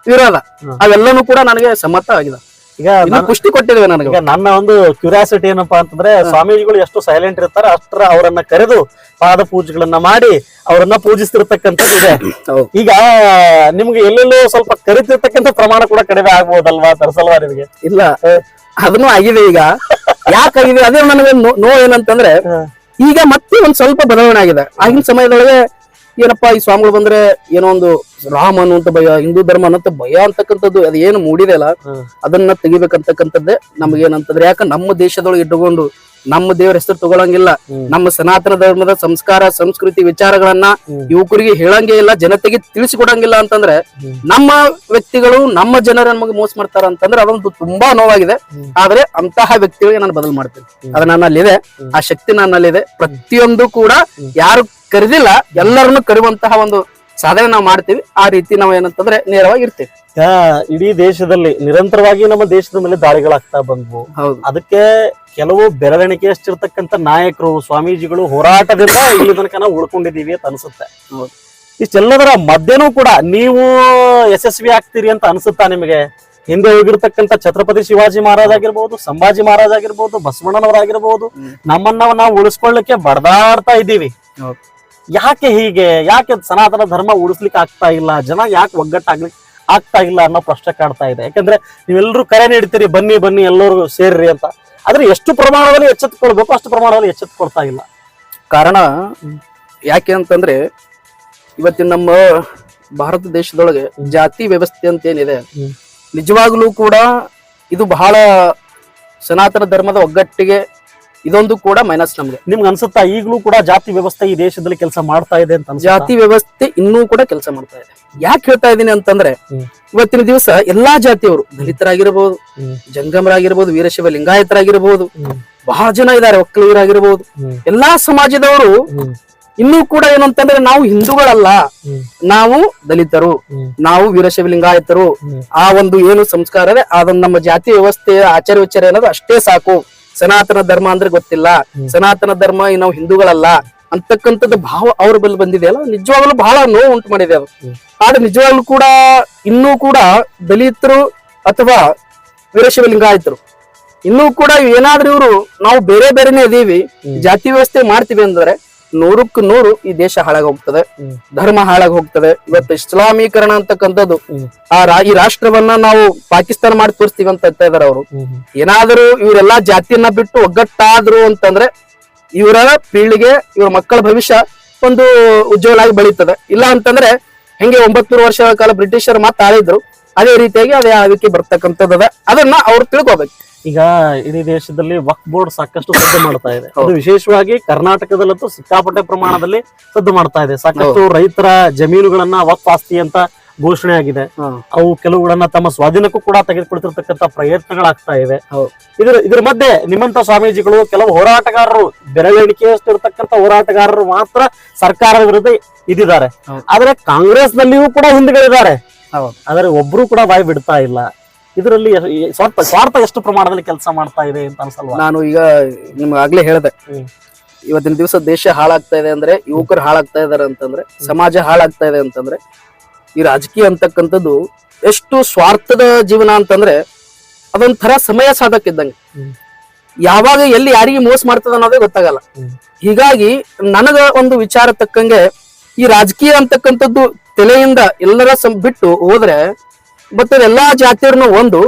S1: ವಿರೋಧ. ಅವೆಲ್ಲನೂ ಕೂಡ ನನಗೆ ಸಮ್ಮತ ಆಗಿದೆ
S2: ಈಗ
S1: ಖುಷಿ ಪುಷ್ಟಿ ಕೊಟ್ಟಿದ್ದೇವೆ ನನಗೆ.
S2: ಈಗ ನನ್ನ ಒಂದು ಕ್ಯೂರಿಯಾಸಿಟಿ ಏನಪ್ಪಾ ಅಂತಂದ್ರೆ ಸ್ವಾಮೀಜಿಗಳು ಎಷ್ಟು ಸೈಲೆಂಟ್ ಇರ್ತಾರ ಅಷ್ಟರ ಅವರನ್ನ ಕರೆದು ಪಾದ ಪೂಜೆಗಳನ್ನ ಮಾಡಿ ಅವರನ್ನ ಪೂಜಿಸ್ತಿರ್ತಕ್ಕಂಥದ್ದು ಇದೆ. ಈಗ ನಿಮ್ಗೆ ಎಲ್ಲೆಲ್ಲೋ ಸ್ವಲ್ಪ ಕರಿತಿರ್ತಕ್ಕಂಥ ಪ್ರಮಾಣ ಕೂಡ ಕಡಿಮೆ ಆಗ್ಬೋದಲ್ವಾ ತರಸಲ್ವಾ ನಿಮಗೆ?
S1: ಇಲ್ಲ ಅದನ್ನು ಆಗಿದೆ ಈಗ. ಯಾಕಾಗಿದೆ ಅದೇ ನನಗೆ ನೋ- ಏನಂತಂದ್ರೆ ಈಗ ಮತ್ತೆ ಒಂದ್ ಸ್ವಲ್ಪ ಬದಲಾವಣೆ ಆಗಿದೆ. ಆಗಿನ ಸಮಯದೊಳಗೆ ಏನಪ್ಪಾ ಈ ಸ್ವಾಮಿಗಳು ಬಂದ್ರೆ ಏನೋ ಒಂದು ರಾಮ ಅನ್ನುವಂತ ಭಯ ಹಿಂದೂ ಧರ್ಮ ಅನ್ನೋಂತ ಭಯ ಅಂತಕ್ಕಂಥದ್ದು ಅದು ಏನು ಮೂಡಿದೆ ಅಲ್ಲ. ಅದನ್ನ ತೆಗಿಬೇಕಂತಕ್ಕಂಥದ್ದೇ ನಮಗೇನಂತಂದ್ರೆ ಯಾಕ ನಮ್ಮ ದೇಶದೊಳಗೆ ಇಟ್ಟುಕೊಂಡು ನಮ್ಮ ದೇವರ ಹೆಸರು ತಗೊಳಂಗಿಲ್ಲ. ನಮ್ಮ ಸನಾತನ ಧರ್ಮದ ಸಂಸ್ಕಾರ ಸಂಸ್ಕೃತಿ ವಿಚಾರಗಳನ್ನ. ಯುವಕರಿಗೆ ಹೇಳಂಗೇ ಇಲ್ಲ ಜನತೆಗೆ ತಿಳಿಸಿಕೊಡಂಗಿಲ್ಲ ಅಂತಂದ್ರೆ ನಮ್ಮ ವ್ಯಕ್ತಿಗಳು ನಮ್ಮ ಜನರ ನಮಗೆ ಮೋಸ ಮಾಡ್ತಾರ ಅಂತಂದ್ರೆ ಅದೊಂದು ತುಂಬಾ ನೋವಾಗಿದೆ. ಆದ್ರೆ ಅಂತಹ ವ್ಯಕ್ತಿಗಳಿಗೆ ನಾನು ಬದಲು ಮಾಡ್ತೇನೆ. ಅದು ನನ್ನಲ್ಲಿದೆ ಆ ಶಕ್ತಿ ನನ್ನಲ್ಲಿದೆ. ಪ್ರತಿಯೊಂದು ಕೂಡ ಯಾರು ಕರೆದಿಲ್ಲ ಎಲ್ಲರನ್ನು ಕರೆಯುವಂತಹ ಒಂದು ಸಾಧನೆ ನಾವು ಮಾಡ್ತೀವಿ. ಆ ರೀತಿ ನಾವು ಏನಂತಂದ್ರೆ ನೇರವಾಗಿ ಇರ್ತೀವಿ.
S2: ಇಡೀ ದೇಶದಲ್ಲಿ ನಿರಂತರವಾಗಿ ನಮ್ಮ ದೇಶದ ಮೇಲೆ ದಾಳಿಗಳಾಗ್ತಾ ಬಂದ್ವು. ಅದಕ್ಕೆ ಕೆಲವು ಅಷ್ಟಿರ್ತಕ್ಕಂಥ ನಾಯಕರು ಸ್ವಾಮೀಜಿಗಳು ಹೋರಾಟದಿಂದ ಇಲ್ಲಿ ತನಕ ನಾವು ಉಳ್ಕೊಂಡಿದ್ದೀವಿ ಅಂತ ಅನ್ಸುತ್ತೆ. ಇಷ್ಟೆಲ್ಲದರ ಮಧ್ಯನೂ ಕೂಡ ನೀವು ಯಶಸ್ವಿ ಆಗ್ತೀರಿ ಅಂತ ಅನ್ಸುತ್ತಾ ನಿಮಗೆ? ಹಿಂದೆ ಹೋಗಿರ್ತಕ್ಕಂಥ ಛತ್ರಪತಿ ಶಿವಾಜಿ ಮಹಾರಾಜ್ ಆಗಿರ್ಬೋದು ಸಂಭಾಜಿ ಮಹಾರಾಜ್ ಆಗಿರ್ಬೋದು ಬಸವಣ್ಣನವರಾಗಿರ್ಬೋದು. ನಮ್ಮನ್ನ ನಾವು ಉಳಿಸ್ಕೊಳ್ಳಿಕ್ಕೆ ಬಡದಾಡ್ತಾ ಇದ್ದೀವಿ. ಯಾಕೆ ಹೀಗೆ? ಯಾಕೆ ಸನಾತನ ಧರ್ಮ ಉಳಿಸ್ಲಿಕ್ಕೆ ಆಗ್ತಾ ಇಲ್ಲ? ಜನ ಯಾಕೆ ಒಗ್ಗಟ್ಟಾಗ್ಲಿಕ್ಕೆ ಆಗ್ತಾ ಇಲ್ಲ ಅನ್ನೋ ಪ್ರಶ್ನೆ ಕಾಡ್ತಾ ಇದೆ. ಯಾಕಂದ್ರೆ ನೀವೆಲ್ಲರೂ ಕರೆ ನೀಡ್ತೀರಿ ಬನ್ನಿ ಬನ್ನಿ ಎಲ್ಲರೂ ಸೇರ್ರಿ ಅಂತ. ಆದ್ರೆ ಎಷ್ಟು ಪ್ರಮಾಣದಲ್ಲಿ ಎಚ್ಚೆತ್ತುಕೊಳ್ಬೇಕು ಅಷ್ಟು ಪ್ರಮಾಣದಲ್ಲಿ ಎಚ್ಚೆತ್ತುಕೊಳ್ತಾ ಇಲ್ಲ.
S1: ಕಾರಣ ಯಾಕೆ ಅಂತಂದ್ರೆ ಇವತ್ತಿನ ನಮ್ಮ ಭಾರತ ದೇಶದೊಳಗೆ ಜಾತಿ ವ್ಯವಸ್ಥೆ ಅಂತ ಏನಿದೆ. ನಿಜವಾಗ್ಲೂ ಕೂಡ ಇದು ಬಹಳ ಸನಾತನ ಧರ್ಮದ ಒಗ್ಗಟ್ಟಿಗೆ ಇದೊಂದು ಕೂಡ ಮೈನಸ್ ನಮ್ಗೆ
S2: ನಿಮ್ಗೆ ಅನ್ಸುತ್ತಾ ಈಗಲೂ ಕೂಡ ಜಾತಿ ವ್ಯವಸ್ಥೆ ಈ ದೇಶದಲ್ಲಿ ಕೆಲಸ ಮಾಡ್ತಾ ಇದೆ ಅಂತ ಅನ್ಸುತ್ತಾ?
S1: ಜಾತಿ ವ್ಯವಸ್ಥೆ ಇನ್ನೂ ಕೂಡ ಕೆಲಸ ಮಾಡ್ತಾ ಇದೆ ಯಾಕೆ ಹೇಳ್ತಾ ಇದ್ದೀನಿ ಅಂತಂದ್ರೆ
S2: ಹ್ಮ್.
S1: ಇವತ್ತಿನ ದಿವಸ ಎಲ್ಲಾ ಜಾತಿಯವರು ದಲಿತರಾಗಿರ್ಬೋದು
S2: ಹ್ಮ್.
S1: ಜಂಗಮರಾಗಿರ್ಬೋದು ವೀರಶೈವ ಲಿಂಗಾಯತರಾಗಿರ್ಬೋದು
S2: ಹ್ಮ್.
S1: ಬಹಳ ಜನ ಇದ್ದಾರೆ ಒಕ್ಕಲಿಗರಾಗಿರ್ಬೋದು
S2: ಹ್ಮ್.
S1: ಎಲ್ಲಾ ಸಮಾಜದವರು
S2: ಹ್ಮ್.
S1: ಇನ್ನೂ ಕೂಡ ಏನಂತಂದ್ರೆ ನಾವು ಹಿಂದೂಗಳಲ್ಲ
S2: ಹ್ಮ್.
S1: ನಾವು ದಲಿತರು
S2: ಹ್ಮ್.
S1: ನಾವು ವೀರಶೈವ ಲಿಂಗಾಯತರು
S2: ಹ್ಮ್.
S1: ಆ ಒಂದು ಏನು ಸಂಸ್ಕಾರ ಇದೆ ಅದನ್ನ ನಮ್ಮ ಜಾತಿ ವ್ಯವಸ್ಥೆಯ ಆಚಾರ ವಿಚಾರ ಅನ್ನೋದು ಅಷ್ಟೇ ಸಾಕು ಸನಾತನ ಧರ್ಮ ಅಂದ್ರೆ ಗೊತ್ತಿಲ್ಲ. ಸನಾತನ ಧರ್ಮ ನಾವು ಹಿಂದೂಗಳಲ್ಲ. ಅಂತಕ್ಕಂಥದ್ದು ಭಾವ ಅವ್ರ ಬಲ್ಲಿ ಬಂದಿದೆಯಲ್ಲ ನಿಜವಾಗ್ಲೂ ಬಹಳ ನೋವು ಉಂಟು ಮಾಡಿದೆ ಅದು.
S2: ಹ್ಮ್.
S1: ಆದ್ರೆ ನಿಜವಾಗ್ಲೂ ಕೂಡ ಇನ್ನೂ ಕೂಡ ದಲಿತರು ಅಥವಾ ವೀರಶೈವ ಲಿಂಗಾಯತರು ಇನ್ನೂ ಕೂಡ ಏನಾದ್ರೂ ಇವರು ನಾವು ಬೇರೆ ಬೇರೆನೆ ಇದೀವಿ. ಜಾತಿ ವ್ಯವಸ್ಥೆ ಮಾಡ್ತೀವಿ ಅಂದ್ರೆ ನೂರಕ್ಕೂ ನೂರು ಈ ದೇಶ ಹಾಳಾಗಿ ಹೋಗ್ತದೆ ಧರ್ಮ ಹಾಳಾಗಿ ಹೋಗ್ತದೆ ಇವತ್ತು ಇಸ್ಲಾಮೀಕರಣ ಅಂತಕ್ಕಂಥದ್ದು ಆ ಈ ರಾಷ್ಟ್ರವನ್ನ ನಾವು ಪಾಕಿಸ್ತಾನ ಮಾಡಿ ತೋರಿಸ್ತೀವಿ ಅಂತ ಹೇಳ್ತಾ ಇದಾರೆ ಅವರು. ಏನಾದರೂ ಇವರೆಲ್ಲಾ ಜಾತಿಯನ್ನ ಬಿಟ್ಟು ಒಗ್ಗಟ್ಟಾದ್ರು ಅಂತಂದ್ರೆ ಇವರ ಪೀಳಿಗೆ ಇವರ ಮಕ್ಕಳ ಭವಿಷ್ಯ ಒಂದು ಉಜ್ವಲಾಗಿ ಬೆಳೀತದೆ. ಇಲ್ಲ ಅಂತಂದ್ರೆ ಹೆಂಗೆ ಒಂಬತ್ನೂರು ವರ್ಷಗಳ ಕಾಲ ಬ್ರಿಟಿಷರು ಮಾತಾಡಿದ್ರು ಅದೇ ರೀತಿಯಾಗಿ ಅದೇ ಅದಕ್ಕೆ ಬರ್ತಕ್ಕಂಥದ್ದು ಅದನ್ನ ಅವ್ರು ತಿಳ್ಕೊಬೇಕು.
S2: ಈಗ ಇಡೀ ದೇಶದಲ್ಲಿ ವಕ್ ಬೋರ್ಡ್ ಸಾಕಷ್ಟು ಸದ್ದು ಮಾಡ್ತಾ ಇದೆ. ಅದು ವಿಶೇಷವಾಗಿ ಕರ್ನಾಟಕದಲ್ಲಂತೂ ಸಿಕ್ಕಾಪಟ್ಟೆ ಪ್ರಮಾಣದಲ್ಲಿ ಸದ್ದು ಮಾಡ್ತಾ ಇದೆ. ಸಾಕಷ್ಟು ರೈತರ ಜಮೀನುಗಳನ್ನ ವಕ್ ಆಸ್ತಿ ಅಂತ ಘೋಷಣೆ ಆಗಿದೆ. ಅವು ಕೆಲವುಗಳನ್ನ ತಮ್ಮ ಸ್ವಾಧೀನಕ್ಕೂ ಕೂಡ ತೆಗೆದುಕೊಳ್ತಿರ್ತಕ್ಕಂಥ ಪ್ರಯತ್ನಗಳಾಗ್ತಾ ಇವೆ. ಇದರ ಇದ್ರ ಮಧ್ಯೆ ನಿಮ್ಮಂತ ಸ್ವಾಮೀಜಿಗಳು ಕೆಲವು ಹೋರಾಟಗಾರರು ಬೆರಳೆಣಿಕೆಯಷ್ಟಿರ್ತಕ್ಕಂಥ ಹೋರಾಟಗಾರರು ಮಾತ್ರ ಸರ್ಕಾರದ ವಿರುದ್ಧ ಇದ್ದಿದ್ದಾರೆ. ಆದ್ರೆ ಕಾಂಗ್ರೆಸ್ ನಲ್ಲಿಯೂ ಕೂಡ ಹಿಂದುಗಳಿದ್ದಾರೆ. ಆದ್ರೆ ಒಬ್ರು ಕೂಡ ಬಾಯಿ ಬಿಡ್ತಾ ಇಲ್ಲ. ಇದರಲ್ಲಿ ಸ್ವಾರ್ಥ ಸ್ವಾರ್ಥ ಎಷ್ಟು ಪ್ರಮಾಣದಲ್ಲಿ ಕೆಲಸ ಮಾಡ್ತಾ ಇದೆ ಅಂತ ಅನ್ಸಲ್ವಾ?
S1: ನಾನು ಈಗ ನಿಮ್ಗೆ ಆಗ್ಲೇ ಹೇಳ್ದೆ. ಇವತ್ತಿನ ದಿವಸ ದೇಶ ಹಾಳಾಗ್ತಾ ಇದೆ ಅಂದ್ರೆ ಯುವಕರು ಹಾಳಾಗ್ತಾ ಇದಾರೆ ಅಂತಂದ್ರೆ ಸಮಾಜ ಹಾಳಾಗ್ತಾ ಇದೆ ಅಂತಂದ್ರೆ ಈ ರಾಜಕೀಯ ಅಂತಕ್ಕಂಥದ್ದು ಎಷ್ಟು ಸ್ವಾರ್ಥದ ಜೀವನ ಅಂತಂದ್ರೆ ಅದೊಂಥರ ಸಮಯ ಸಾಧಕ ಇದ್ದಂಗೆ ಯಾವಾಗ ಎಲ್ಲಿ ಯಾರಿಗೆ ಮೋಸ ಮಾಡ್ತದ ಅನ್ನೋದೇ ಗೊತ್ತಾಗಲ್ಲ. ಹೀಗಾಗಿ ನನಗ ಒಂದು ವಿಚಾರ ತಕ್ಕಂಗೆ ಈ ರಾಜಕೀಯ ಅಂತಕ್ಕಂಥದ್ದು ತಲೆಯಿಂದ ಎಲ್ಲರ ಸಂ ಬಿಟ್ಟು ಹೋದ್ರೆ ಮತ್ತೆ ಎಲ್ಲಾ ಜಾತಿಯವ್ರನ್ನು ಒಂದು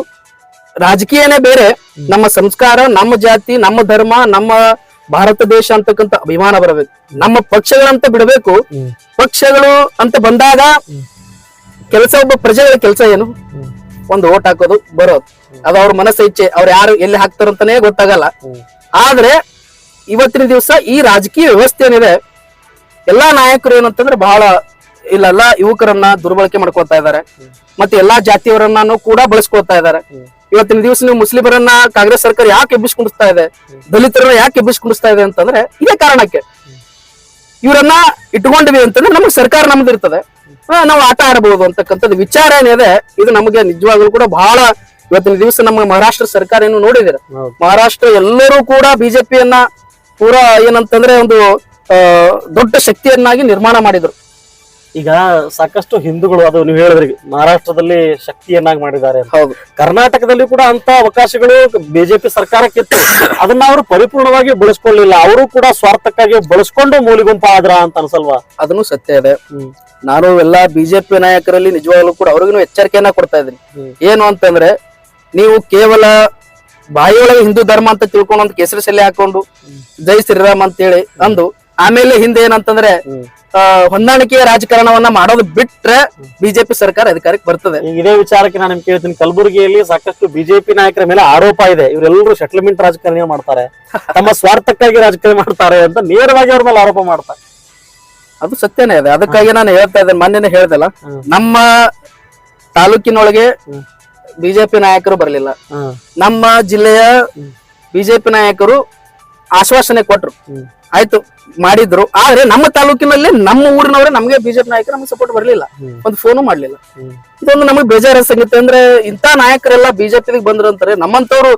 S1: ರಾಜಕೀಯನೇ ಬೇರೆ. ನಮ್ಮ ಸಂಸ್ಕಾರ ನಮ್ಮ ಜಾತಿ ನಮ್ಮ ಧರ್ಮ ನಮ್ಮ ಭಾರತ ದೇಶ ಅಂತಕ್ಕಂತ ಅಭಿಮಾನ ಬರಬೇಕು. ನಮ್ಮ ಪಕ್ಷಗಳಂತ ಬಿಡಬೇಕು. ಪಕ್ಷಗಳು ಅಂತ ಬಂದಾಗ ಕೆಲಸ ಒಬ್ಬ ಪ್ರಜೆಗಳ ಕೆಲಸ ಏನು? ಒಂದು ಓಟ್ ಹಾಕೋದು ಬರೋದು. ಅದು ಅವ್ರ ಮನಸ್ಸ ಇಚ್ಛೆ. ಅವ್ರು ಯಾರು ಎಲ್ಲಿ ಹಾಕ್ತಾರಂತಾನೆ ಗೊತ್ತಾಗಲ್ಲ. ಆದ್ರೆ ಇವತ್ತಿನ ದಿವಸ ಈ ರಾಜಕೀಯ ವ್ಯವಸ್ಥೆ ಏನಿದೆ ಎಲ್ಲಾ ನಾಯಕರು ಏನಂತಂದ್ರೆ ಬಹಳ ಇಲ್ಲೆಲ್ಲ ಯುವಕರನ್ನ ದುರ್ಬಳಕೆ ಮಾಡ್ಕೊತಾ ಇದ್ದಾರೆ. ಮತ್ತೆ ಎಲ್ಲಾ ಜಾತಿಯವರನ್ನ ಕೂಡ ಬಳಸ್ಕೊತಾ ಇದ್ದಾರೆ. ಇವತ್ತಿನ ದಿವಸ ನೀವು ಮುಸ್ಲಿಮರನ್ನ ಕಾಂಗ್ರೆಸ್ ಸರ್ಕಾರ ಯಾಕೆ ಎಬ್ಬಿಸ್ಕೊಂಡಿಸ್ತಾ ಇದೆ? ದಲಿತರನ್ನ ಯಾಕೆ ಎಬ್ಬಿಸ್ಕೊಂಡಿಸ್ತಾ ಇದೆ ಅಂತಂದ್ರೆ ಇದೇ ಕಾರಣಕ್ಕೆ. ಇವರನ್ನ ಇಟ್ಕೊಂಡಿವಿ ಅಂತಂದ್ರೆ ನಮಗೆ ಸರ್ಕಾರ ನಮ್ದು ಇರ್ತದೆ. ನಾವು ಆಟ ಆಡಬಹುದು ಅಂತಕ್ಕಂಥದ್ದು ವಿಚಾರ ಏನಿದೆ ಇದು ನಮಗೆ ನಿಜವಾಗ್ಲೂ ಕೂಡ ಬಹಳ ಇವತ್ತಿನ ದಿವಸ ನಮ್ಮ ಮಹಾರಾಷ್ಟ್ರ ಸರ್ಕಾರ ಏನು ನೋಡಿದಿರ? ಮಹಾರಾಷ್ಟ್ರ ಎಲ್ಲರೂ ಕೂಡ ಬಿಜೆಪಿಯನ್ನ ಪೂರಾ ಏನಂತಂದ್ರೆ ಒಂದು ದೊಡ್ಡ ಶಕ್ತಿಯನ್ನಾಗಿ ನಿರ್ಮಾಣ ಮಾಡಿದ್ರು.
S2: ಈಗ ಸಾಕಷ್ಟು ಹಿಂದೂಗಳು ಅದು ನೀವು ಹೇಳಿದ್ರಿ ಮಹಾರಾಷ್ಟ್ರದಲ್ಲಿ ಶಕ್ತಿಯನ್ನಾಗಿ ಮಾಡಿದ್ದಾರೆ
S1: ಹೌದು.
S2: ಕರ್ನಾಟಕದಲ್ಲಿ ಕೂಡ ಅಂತ ಅವಕಾಶಗಳು ಬಿಜೆಪಿ ಸರ್ಕಾರಕ್ಕಿತ್ತು. ಅದನ್ನ ಅವರು ಪರಿಪೂರ್ಣವಾಗಿ ಬಳಸ್ಕೊಳ್ಳಿಲ್ಲ. ಅವರು ಕೂಡ ಸ್ವಾರ್ಥಕ್ಕಾಗಿ ಬಳಸ್ಕೊಂಡು ಮೂಲಿಗುಂಪ ಆದ್ರ ಅಂತ ಅನ್ಸಲ್ವಾ?
S1: ಅದನ್ನು ಸತ್ಯ ಇದೆ. ನಾನು ಎಲ್ಲಾ ಬಿಜೆಪಿ ನಾಯಕರಲ್ಲಿ ನಿಜವಾಗ್ಲೂ ಕೂಡ ಅವ್ರಿಗೂ ಎಚ್ಚರಿಕೆಯನ್ನ ಕೊಡ್ತಾ ಇದ್ದೀನಿ. ಏನು ಅಂತಂದ್ರೆ ನೀವು ಕೇವಲ ಬಾಯಿಯೊಳಗೆ ಹಿಂದೂ ಧರ್ಮ ಅಂತ ತಿಳ್ಕೊಂಡು ಒಂದು ಕೇಸರಿ ಸೆಲೆ ಹಾಕೊಂಡು ಜೈ ಶ್ರೀರಾಮ್ ಅಂತ ಹೇಳಿ ಅಂದು ಆಮೇಲೆ ಹಿಂದೆ ಏನಂತಂದ್ರೆ ಹೊಂದಾಣಿಕೆಯ ರಾಜಕಾರಣವನ್ನ ಮಾಡೋದು ಬಿಟ್ರೆ ಬಿಜೆಪಿ ಸರ್ಕಾರ ಅಧಿಕಾರಕ್ಕೆ ಬರ್ತದೆ.
S2: ಇದೇ ವಿಚಾರಕ್ಕೆ ನಾನು ನಿಮ್ಗೆ ಕೇಳ್ತೀನಿ. ಕಲಬುರಗಿಯಲ್ಲಿ ಸಾಕಷ್ಟು ಬಿಜೆಪಿ ನಾಯಕರ ಮೇಲೆ ಆರೋಪ ಇದೆ. ಇವರೆಲ್ಲರೂ ಸೆಟ್ಲ್ಮೆಂಟ್ ರಾಜಕಾರಣ ಮಾಡ್ತಾರೆ. ತಮ್ಮ ಸ್ವಾರ್ಥಕ್ಕಾಗಿ ರಾಜಕಾರಣ ಮಾಡ್ತಾರೆ ಅಂತ ನೇರವಾಗಿ ಅವ್ರ ಮೇಲೆ ಆರೋಪ ಮಾಡ್ತಾರೆ.
S1: ಅದು ಸತ್ಯನೇ ಇದೆ ಅದಕ್ಕಾಗಿ ನಾನು ಹೇಳ್ತಾ ಇದ್ದೇನೆ. ಮೊನ್ನೆನೆ ಹೇಳ್ದಲ್ಲ ನಮ್ಮ ತಾಲೂಕಿನೊಳಗೆ ಬಿಜೆಪಿ ನಾಯಕರು ಬರಲಿಲ್ಲ. ನಮ್ಮ ಜಿಲ್ಲೆಯ ಬಿಜೆಪಿ ನಾಯಕರು ಆಶ್ವಾಸನೆ ಕೊಟ್ರು. ಆಯ್ತು ಮಾಡಿದ್ರು. ಆದ್ರೆ ನಮ್ಮ ತಾಲೂಕಿನಲ್ಲಿ ನಮ್ಮ ಊರಿನವರೇ ನಮಗೆ ಬಿಜೆಪಿ ನಾಯಕರು ನಮ್ಗೆ ಸಪೋರ್ಟ್ ಬರಲಿಲ್ಲ. ಒಂದು ಫೋನು ಮಾಡ್ಲಿಲ್ಲ. ಇದೊಂದು ನಮಗೆ ಬೇಜಾರ ಸಂಗತಿ ಅಂದ್ರೆ ಇಂತ ನಾಯಕರೆಲ್ಲ ಬಿಜೆಪಿ ಬಂದ್ರು ಅಂತಾರೆ ನಮ್ಮಂತವ್ರು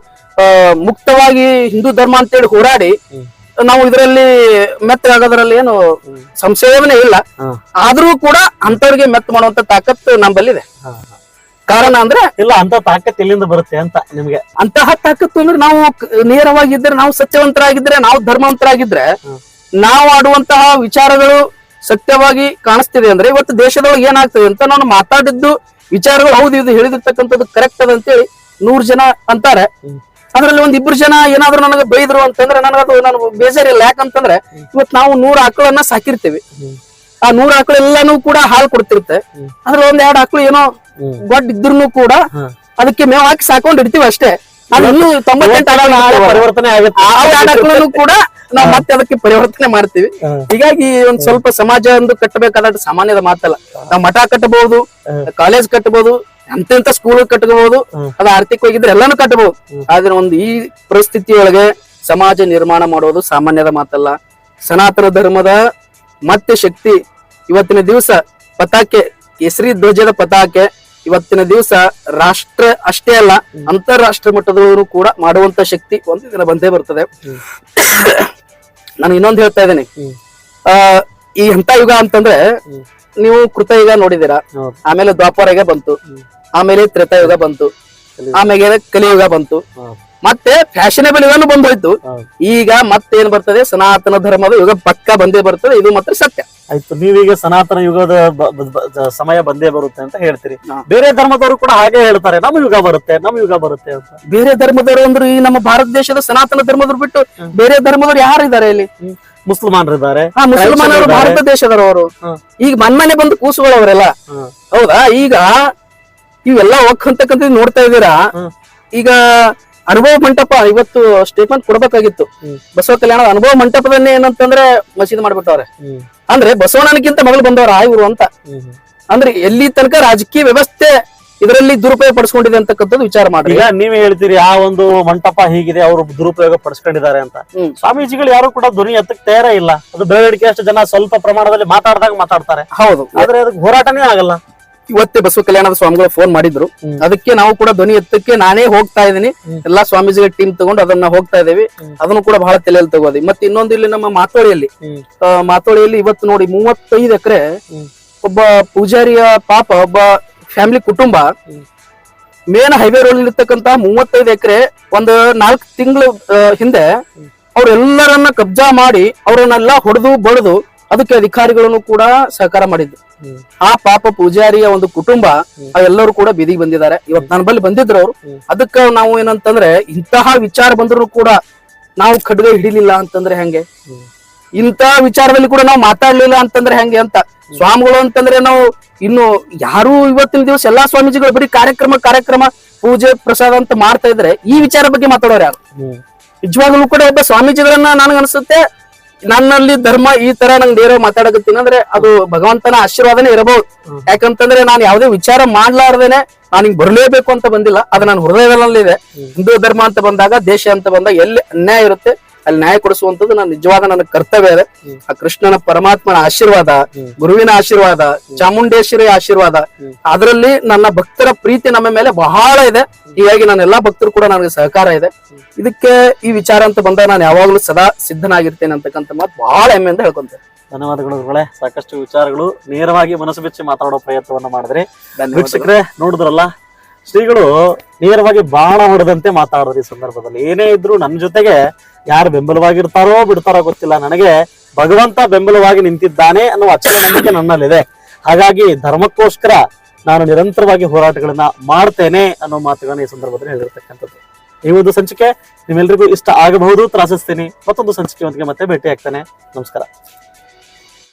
S1: ಮುಕ್ತವಾಗಿ ಹಿಂದೂ ಧರ್ಮ ಅಂತ ಹೇಳಿ
S2: ಹೋರಾಡಿ
S1: ನಾವು ಇದರಲ್ಲಿ ಮೆತ್ತಗಾಗೋದ್ರಲ್ಲಿ ಏನು
S2: ಸಂಶಯವನೇ
S1: ಸಂಶಯವೇ ಇಲ್ಲ. ಆದ್ರೂ ಕೂಡ ಅಂತವ್ರಿಗೆ ಮೆತ್ತ ಮಾಡುವಂತ ತಾಕತ್ತು ನಮ್ಮಲ್ಲಿದೆ. ಕಾರಣ ಅಂದ್ರೆ
S2: ಇಲ್ಲ ಅಂತ ತಾಕತ್ ಎಲ್ಲಿಂದ ಬರುತ್ತೆ ಅಂತ ನಿಮ್ಗೆ
S1: ಅಂತಹ ತಾಕತ್ತು ಅಂದ್ರೆ ನಾವು ನೇರವಾಗಿದ್ರೆ ನಾವು ಸತ್ಯವಂತರಾಗಿದ್ರೆ ನಾವು ಧರ್ಮವಂತರಾಗಿದ್ರೆ. ನಾವು ಆಡುವಂತಹ ವಿಚಾರಗಳು ಸತ್ಯವಾಗಿ ಕಾಣಿಸ್ತಿದೆ ಅಂದ್ರೆ ಇವತ್ತು ದೇಶದೊಳಗೆ ಏನಾಗ್ತದೆ ಅಂತ ನಾನು ಮಾತಾಡಿದ್ದು ವಿಚಾರಗಳು ಹೌದು ಇದು ಹೇಳಿದಿರ್ತಕ್ಕಂಥದ್ದು ಕರೆಕ್ಟ್ ಅದ ಅಂತೇಳಿ ನೂರ್ ಜನ ಅಂತಾರೆ. ಅದ್ರಲ್ಲಿ ಒಂದ್ ಇಬ್ರು ಜನ ಏನಾದ್ರು ನನಗೆ ಬೈದ್ರು ಅಂತಂದ್ರೆ ನನಗದು ನಾನು ಬೇಜಾರಿಲ್ಲ ಯಾಕಂತಂದ್ರೆ ಇವತ್ತು ನಾವು ನೂರ್ ಆಕಳನ್ನ ಸಾಕಿರ್ತೀವಿ. ಆ ನೂರ್ ಆಕಳು ಎಲ್ಲಾನು ಕೂಡ ಹಾಲು ಕೊಡ್ತಿರುತ್ತೆ. ಅದ್ರ ಒಂದ್ ಎರಡು ಆಕಳು ಏನೋ
S2: ದೊಡ್ಡ
S1: ಗೊಡ್ಡ ಇದ್ರು ಕೂಡ ಅದಕ್ಕೆ ಮೇವ್ ಹಾಕಿ ಸಾಕೊಂಡ್ ಇಡ್ತೀವಿ ಅಷ್ಟೇ. ಅದು ಇನ್ನೂ ತೊಂಬತ್ತೆಂಟು.
S2: ಪರಿವರ್ತನೆ ಆಗುತ್ತೆ.
S1: ಕೂಡ ನಾವು ಮತ್ತೆ ಅದಕ್ಕೆ ಪರಿವರ್ತನೆ ಮಾಡ್ತೀವಿ. ಹೀಗಾಗಿ ಒಂದ್ ಸ್ವಲ್ಪ ಸಮಾಜ ಒಂದು ಕಟ್ಟಬೇಕಾದ ಸಾಮಾನ್ಯದ ಮಾತಲ್ಲ. ನಾವ್ ಮಠ ಕಟ್ಟಬಹುದು. ಕಾಲೇಜ್ ಕಟ್ಟಬಹುದು ಎಂತೆಂತ ಸ್ಕೂಲ್ ಕಟ್ಟಬಹುದು. ಅದು ಆರ್ಥಿಕವಾಗಿದ್ರೆ ಎಲ್ಲಾನು ಕಟ್ಟಬಹುದು. ಆದ್ರೆ ಒಂದು ಈ ಪರಿಸ್ಥಿತಿಯೊಳಗೆ ಸಮಾಜ ನಿರ್ಮಾಣ ಮಾಡೋದು ಸಾಮಾನ್ಯದ ಮಾತಲ್ಲ. ಸನಾತನ ಧರ್ಮದ ಮತ್ತೆ ಶಕ್ತಿ ಇವತ್ತಿನ ದಿವಸ ಪತಾಕೆ ಕೇಸರಿ ಧ್ವಜದ ಪತಾಕೆ ಇವತ್ತಿನ ದಿವಸ ರಾಷ್ಟ್ರ ಅಷ್ಟೇ ಅಲ್ಲ ಅಂತಾರಾಷ್ಟ್ರ ಮಟ್ಟದವರು ಕೂಡ ಮಾಡುವಂತ ಶಕ್ತಿ ಒಂದು ದಿನ ಬಂದೇ ಬರ್ತದೆ. ನಾನು ಇನ್ನೊಂದು ಹೇಳ್ತಾ ಇದ್ದೇನೆ ಆ ಈ ಎಂತ ಯುಗ ಅಂತಂದ್ರೆ. ನೀವು ಕೃತಯುಗ ನೋಡಿದೀರಾ
S2: ಹೌದು.
S1: ಆಮೇಲೆ ದ್ವಾಪರ ಯುಗ ಬಂತು. ಆಮೇಲೆ ತ್ರೇತಾಯುಗ ಬಂತು. ಆಮೇಲೆ ಕಲಿಯುಗ ಬಂತು. ಮತ್ತೆ ಫ್ಯಾಷನೇಬಲ್ ಯುಗನು ಬಂದ್
S2: ಹೋಯ್ತು
S1: ಈಗ ಮತ್ತೇನ್ ಬರ್ತದೆ? ಸನಾತನ ಧರ್ಮದ ಯುಗ ಪಕ್ಕ ಬಂದೇ ಬರ್ತದೆ. ಇದು ಮಾತ್ರ ಸತ್ಯ.
S2: ಆಯ್ತು ನೀವೀಗ ಸನಾತನ ಯುಗದ ಸಮಯ ಬಂದೇ ಬರುತ್ತೆ ಅಂತ ಹೇಳ್ತೀರಿ. ಬೇರೆ ಧರ್ಮದವರು ಕೂಡ ಹಾಗೆ ಹೇಳ್ತಾರೆ ನಮ್ಮ ಯುಗ ಬರುತ್ತೆ ನಮ್ಮ ಯುಗ ಬರುತ್ತೆ ಅಂತ.
S1: ಬೇರೆ ಧರ್ಮದವರು ಅಂದ್ರೆ ಈ ನಮ್ಮ ಭಾರತ ದೇಶದ ಸನಾತನ ಧರ್ಮದವ್ರು ಬಿಟ್ಟು ಬೇರೆ ಧರ್ಮದವ್ರು ಯಾರು ಇದಾರೆ ಇಲ್ಲಿ?
S2: ಮುಸಲ್ಮಾನರಿದ್ದಾರೆ
S1: ಮುಸಲ್ಮಾನರು. ಭಾರತ ದೇಶದವರು.
S2: ಅವರು
S1: ಈಗ ಮನ್ಮನೆ ಬಂದು ಕೂಸುಗಳವರೆಲ್ಲ. ಹೌದಾ? ಈಗ ಇವೆಲ್ಲ ಒಕ್ಕಂತಕ್ಕಂತ ನೋಡ್ತಾ ಇದ್ದೀರಾ? ಈಗ ಅನುಭವ ಮಂಟಪ ಇವತ್ತು ಸ್ಟೇಟ್ಮೆಂಟ್ ಕೊಡಬೇಕಾಗಿತ್ತು. ಬಸವ ಕಲ್ಯಾಣ ಅನುಭವ ಮಂಟಪದನ್ನೇ ಏನಂತಂದ್ರೆ ಮಸೀದಿ ಮಾಡ್ಬಿಟ್ಟವ್ರೆ. ಅಂದ್ರೆ ಬಸವಣ್ಣನಕ್ಕಿಂತ ಮಗಳು ಬಂದವರ ಇವರು ಅಂತ. ಅಂದ್ರೆ ಎಲ್ಲಿ ತನಕ ರಾಜಕೀಯ ವ್ಯವಸ್ಥೆ ಇದರಲ್ಲಿ ದುರುಪಯೋಗ ಪಡಿಸ್ಕೊಂಡಿದೆ ಅಂತಕ್ಕಂಥದ್ದು ವಿಚಾರ ಮಾಡಿ
S2: ಈಗ ನೀವೇ ಹೇಳ್ತೀರಿ ಆ ಒಂದು ಮಂಟಪ ಹೀಗಿದೆ ಅವರು ದುರುಪಯೋಗ ಪಡಿಸ್ಕೊಂಡಿದ್ದಾರೆ ಅಂತ. ಸ್ವಾಮೀಜಿಗಳು ಯಾರು ಕೂಡ ಧ್ವನಿ ಹತ್ತಕ್ಕೆ ತಯಾರೇ ಇಲ್ಲ. ಅದು ಬೆಳವಣಿಗೆ ಅಷ್ಟು ಜನ ಸ್ವಲ್ಪ ಪ್ರಮಾಣದಲ್ಲಿ ಮಾತಾಡಿದಾಗ ಮಾತಾಡ್ತಾರೆ.
S1: ಹೌದು.
S2: ಆದ್ರೆ ಅದಕ್ಕೆ ಹೋರಾಟನೇ ಆಗಲ್ಲ.
S1: ಇವತ್ತೇ ಬಸವ ಕಲ್ಯಾಣದ ಸ್ವಾಮಿಗಳು ಫೋನ್ ಮಾಡಿದ್ರು. ಅದಕ್ಕೆ ನಾವು ಕೂಡ ಧ್ವನಿ ಎತ್ತಕ್ಕೆ ನಾನೇ ಹೋಗ್ತಾ ಇದ್ದೀನಿ. ಎಲ್ಲಾ ಸ್ವಾಮೀಜಿಗಳ ಟೀಮ್ ತಗೊಂಡು ಅದನ್ನ ಹೋಗ್ತಾ ಇದೀವಿ. ಅದನ್ನು ಕೂಡ ಬಹಳ ತಲೆಯಲ್ಲಿ ತಗೋದಿ. ಮತ್ತೆ ಇನ್ನೊಂದು ಇಲ್ಲಿ ನಮ್ಮ ಮಾತೋಳಿಯಲ್ಲಿ. ಮಾತೋಳಿಯಲ್ಲಿ ಇವತ್ತು ನೋಡಿ ಮೂವತ್ತೈದು ಎಕರೆ ಒಬ್ಬ ಪೂಜಾರಿಯ ಪಾಪ ಒಬ್ಬ ಫ್ಯಾಮಿಲಿ ಕುಟುಂಬ. ಮೇನ್ ಹೈವೇ ರೋಡ್ ಇರ್ತಕ್ಕಂತ ಮೂವತ್ತೈದು ಎಕರೆ ಒಂದು ನಾಲ್ಕು ತಿಂಗಳು ಹಿಂದೆ ಅವ್ರೆಲ್ಲರನ್ನ ಕಬ್ಜಾ ಮಾಡಿ ಅವರನ್ನೆಲ್ಲ ಹೊಡೆದು ಬಡದು ಅದಕ್ಕೆ ಅಧಿಕಾರಿಗಳನ್ನು ಕೂಡ ಸಹಕಾರ ಮಾಡಿದ್ರು. ಆ ಪಾಪ ಪೂಜಾರಿಯ ಒಂದು ಕುಟುಂಬ. ಎಲ್ಲರೂ ಕೂಡ ಬೀದಿಗೆ ಬಂದಿದ್ದಾರೆ. ಇವತ್ತು ನನ್ನ ಬಳಿ ಬಂದಿದ್ರು ಅವ್ರು. ಅದಕ್ಕೆ ನಾವು ಏನಂತಂದ್ರೆ ಇಂತಹ ವಿಚಾರ ಬಂದ್ರು ಕೂಡ ನಾವು ಖಡ್ಗ ಹಿಡಿಲಿಲ್ಲ ಅಂತಂದ್ರೆ ಹೆಂಗೆ?
S2: ಇಂತಹ
S1: ಇಂತ ವಿಚಾರದಲ್ಲಿ ಕೂಡ ನಾವು ಮಾತಾಡ್ಲಿಲ್ಲ ಅಂತಂದ್ರೆ ಹೆಂಗೆ ಅಂತ. ಸ್ವಾಮಿಗಳು ಅಂತಂದ್ರೆ ನಾವು ಇನ್ನು ಯಾರು ಇವತ್ತಿನ ದಿವಸ ಎಲ್ಲಾ ಸ್ವಾಮೀಜಿಗಳು ಬರೀ ಕಾರ್ಯಕ್ರಮ ಕಾರ್ಯಕ್ರಮ ಪೂಜೆ ಪ್ರಸಾದ ಅಂತ ಮಾಡ್ತಾ ಇದ್ರೆ ಈ ವಿಚಾರ ಬಗ್ಗೆ ಮಾತಾಡೋರು ಯಾರು. ನಿಜವಾಗ್ಲೂ ಕೂಡ ಒಬ್ಬ ಸ್ವಾಮೀಜಿಗಳನ್ನ ನನಗೆ ಅನ್ಸುತ್ತೆ ನನ್ನಲ್ಲಿ ಧರ್ಮ ಈ ತರ ನಂಗೆ ನೇರ ಮಾತಾಡಕತ್ತೀನಿ ಅಂದ್ರೆ ಅದು ಭಗವಂತನ ಆಶೀರ್ವಾದನೇ ಇರಬಹುದು. ಯಾಕಂತಂದ್ರೆ ನಾನು ಯಾವುದೇ ವಿಚಾರ ಮಾಡ್ಲಾರ್ದೇನೆ ನಾನು ಹಿಂಗ್ ಬರಲೇಬೇಕು ಅಂತ ಬಂದಿಲ್ಲ. ಅದು ನನ್ನ ಹೃದಯದಲ್ಲಿದೆ
S2: ಇದೆ.
S1: ಹಿಂದೂ ಧರ್ಮ ಅಂತ ಬಂದಾಗ ದೇಶ ಅಂತ ಬಂದಾಗ ಎಲ್ಲಿ ಅನ್ಯಾಯ ಇರುತ್ತೆ ಅಲ್ಲಿ ನ್ಯಾಯ ಕೊಡಿಸುವಂತದ್ದು ನನ್ನ ನಿಜವಾದ ನನ್ನ ಕರ್ತವ್ಯ ಇದೆ ಆ ಕೃಷ್ಣನ ಪರಮಾತ್ಮನ ಆಶೀರ್ವಾದ ಗುರುವಿನ ಆಶೀರ್ವಾದ ಚಾಮುಂಡೇಶ್ವರಿ ಆಶೀರ್ವಾದ ಅದರಲ್ಲಿ ನನ್ನ ಭಕ್ತರ ಪ್ರೀತಿ ನಮ್ಮ ಮೇಲೆ ಬಹಳ ಇದೆ. ಹೀಗಾಗಿ ನನ್ನ ಎಲ್ಲಾ ಭಕ್ತರು ಕೂಡ ನನಗೆ ಸಹಕಾರ ಇದೆ. ಇದಕ್ಕೆ ಈ ವಿಚಾರ ಅಂತ ಬಂದಾಗ ನಾನು ಯಾವಾಗಲೂ ಸದಾ ಸಿದ್ಧನಾಗಿರ್ತೇನೆ ಅಂತಕ್ಕಂಥ ಮಾತು ಬಹಳ ಹೆಮ್ಮೆಯಿಂದ ಹೇಳ್ಕೊಂತೇನೆ.
S2: ಧನ್ಯವಾದಗಳು ಗುರುಗಳೇ. ಸಾಕಷ್ಟು ವಿಚಾರಗಳು ನೇರವಾಗಿ ಮನಸ್ಸು ಬಿಚ್ಚಿ ಮಾತಾಡೋ ಪ್ರಯತ್ನವನ್ನ ಮಾಡಿದ್ರಿ. ವೀಕ್ಷಕರೇ ನೋಡಿದ್ರಲ್ಲ ಶ್ರೀಗಳು ನೇರವಾಗಿ ಬಾಣ ಹೊಡೆದಂತೆ ಮಾತಾಡೋದು ಈ ಸಂದರ್ಭದಲ್ಲಿ. ಏನೇ ಇದ್ರು ನನ್ನ ಜೊತೆಗೆ ಯಾರು ಬೆಂಬಲವಾಗಿರ್ತಾರೋ ಬಿಡ್ತಾರೋ ಗೊತ್ತಿಲ್ಲ. ನನಗೆ ಭಗವಂತ ಬೆಂಬಲವಾಗಿ ನಿಂತಿದ್ದಾನೆ ಅನ್ನುವ ಅಚಲ ನಂಬಿಕೆ ನನ್ನಲ್ಲಿದೆ. ಹಾಗಾಗಿ ಧರ್ಮಕ್ಕೋಸ್ಕರ ನಾನು ನಿರಂತರವಾಗಿ ಹೋರಾಟಗಳನ್ನ ಮಾಡ್ತೇನೆ ಅನ್ನೋ ಮಾತುಗಳನ್ನ ಈ ಸಂದರ್ಭದಲ್ಲಿ ಹೇಳಿರ್ತಕ್ಕಂಥದ್ದು. ಈ ಒಂದು ಸಂಚಿಕೆ ನಿಮ್ಮೆಲ್ಲರಿಗೂ ಇಷ್ಟ ಆಗಬಹುದು. ತ್ರಾಸಿಸ್ತೀನಿ. ಮತ್ತೊಂದು ಸಂಚಿಕೆಯೊಂದಿಗೆ ಮತ್ತೆ ಭೇಟಿ ಆಗ್ತಾನೆ ನಮಸ್ಕಾರ.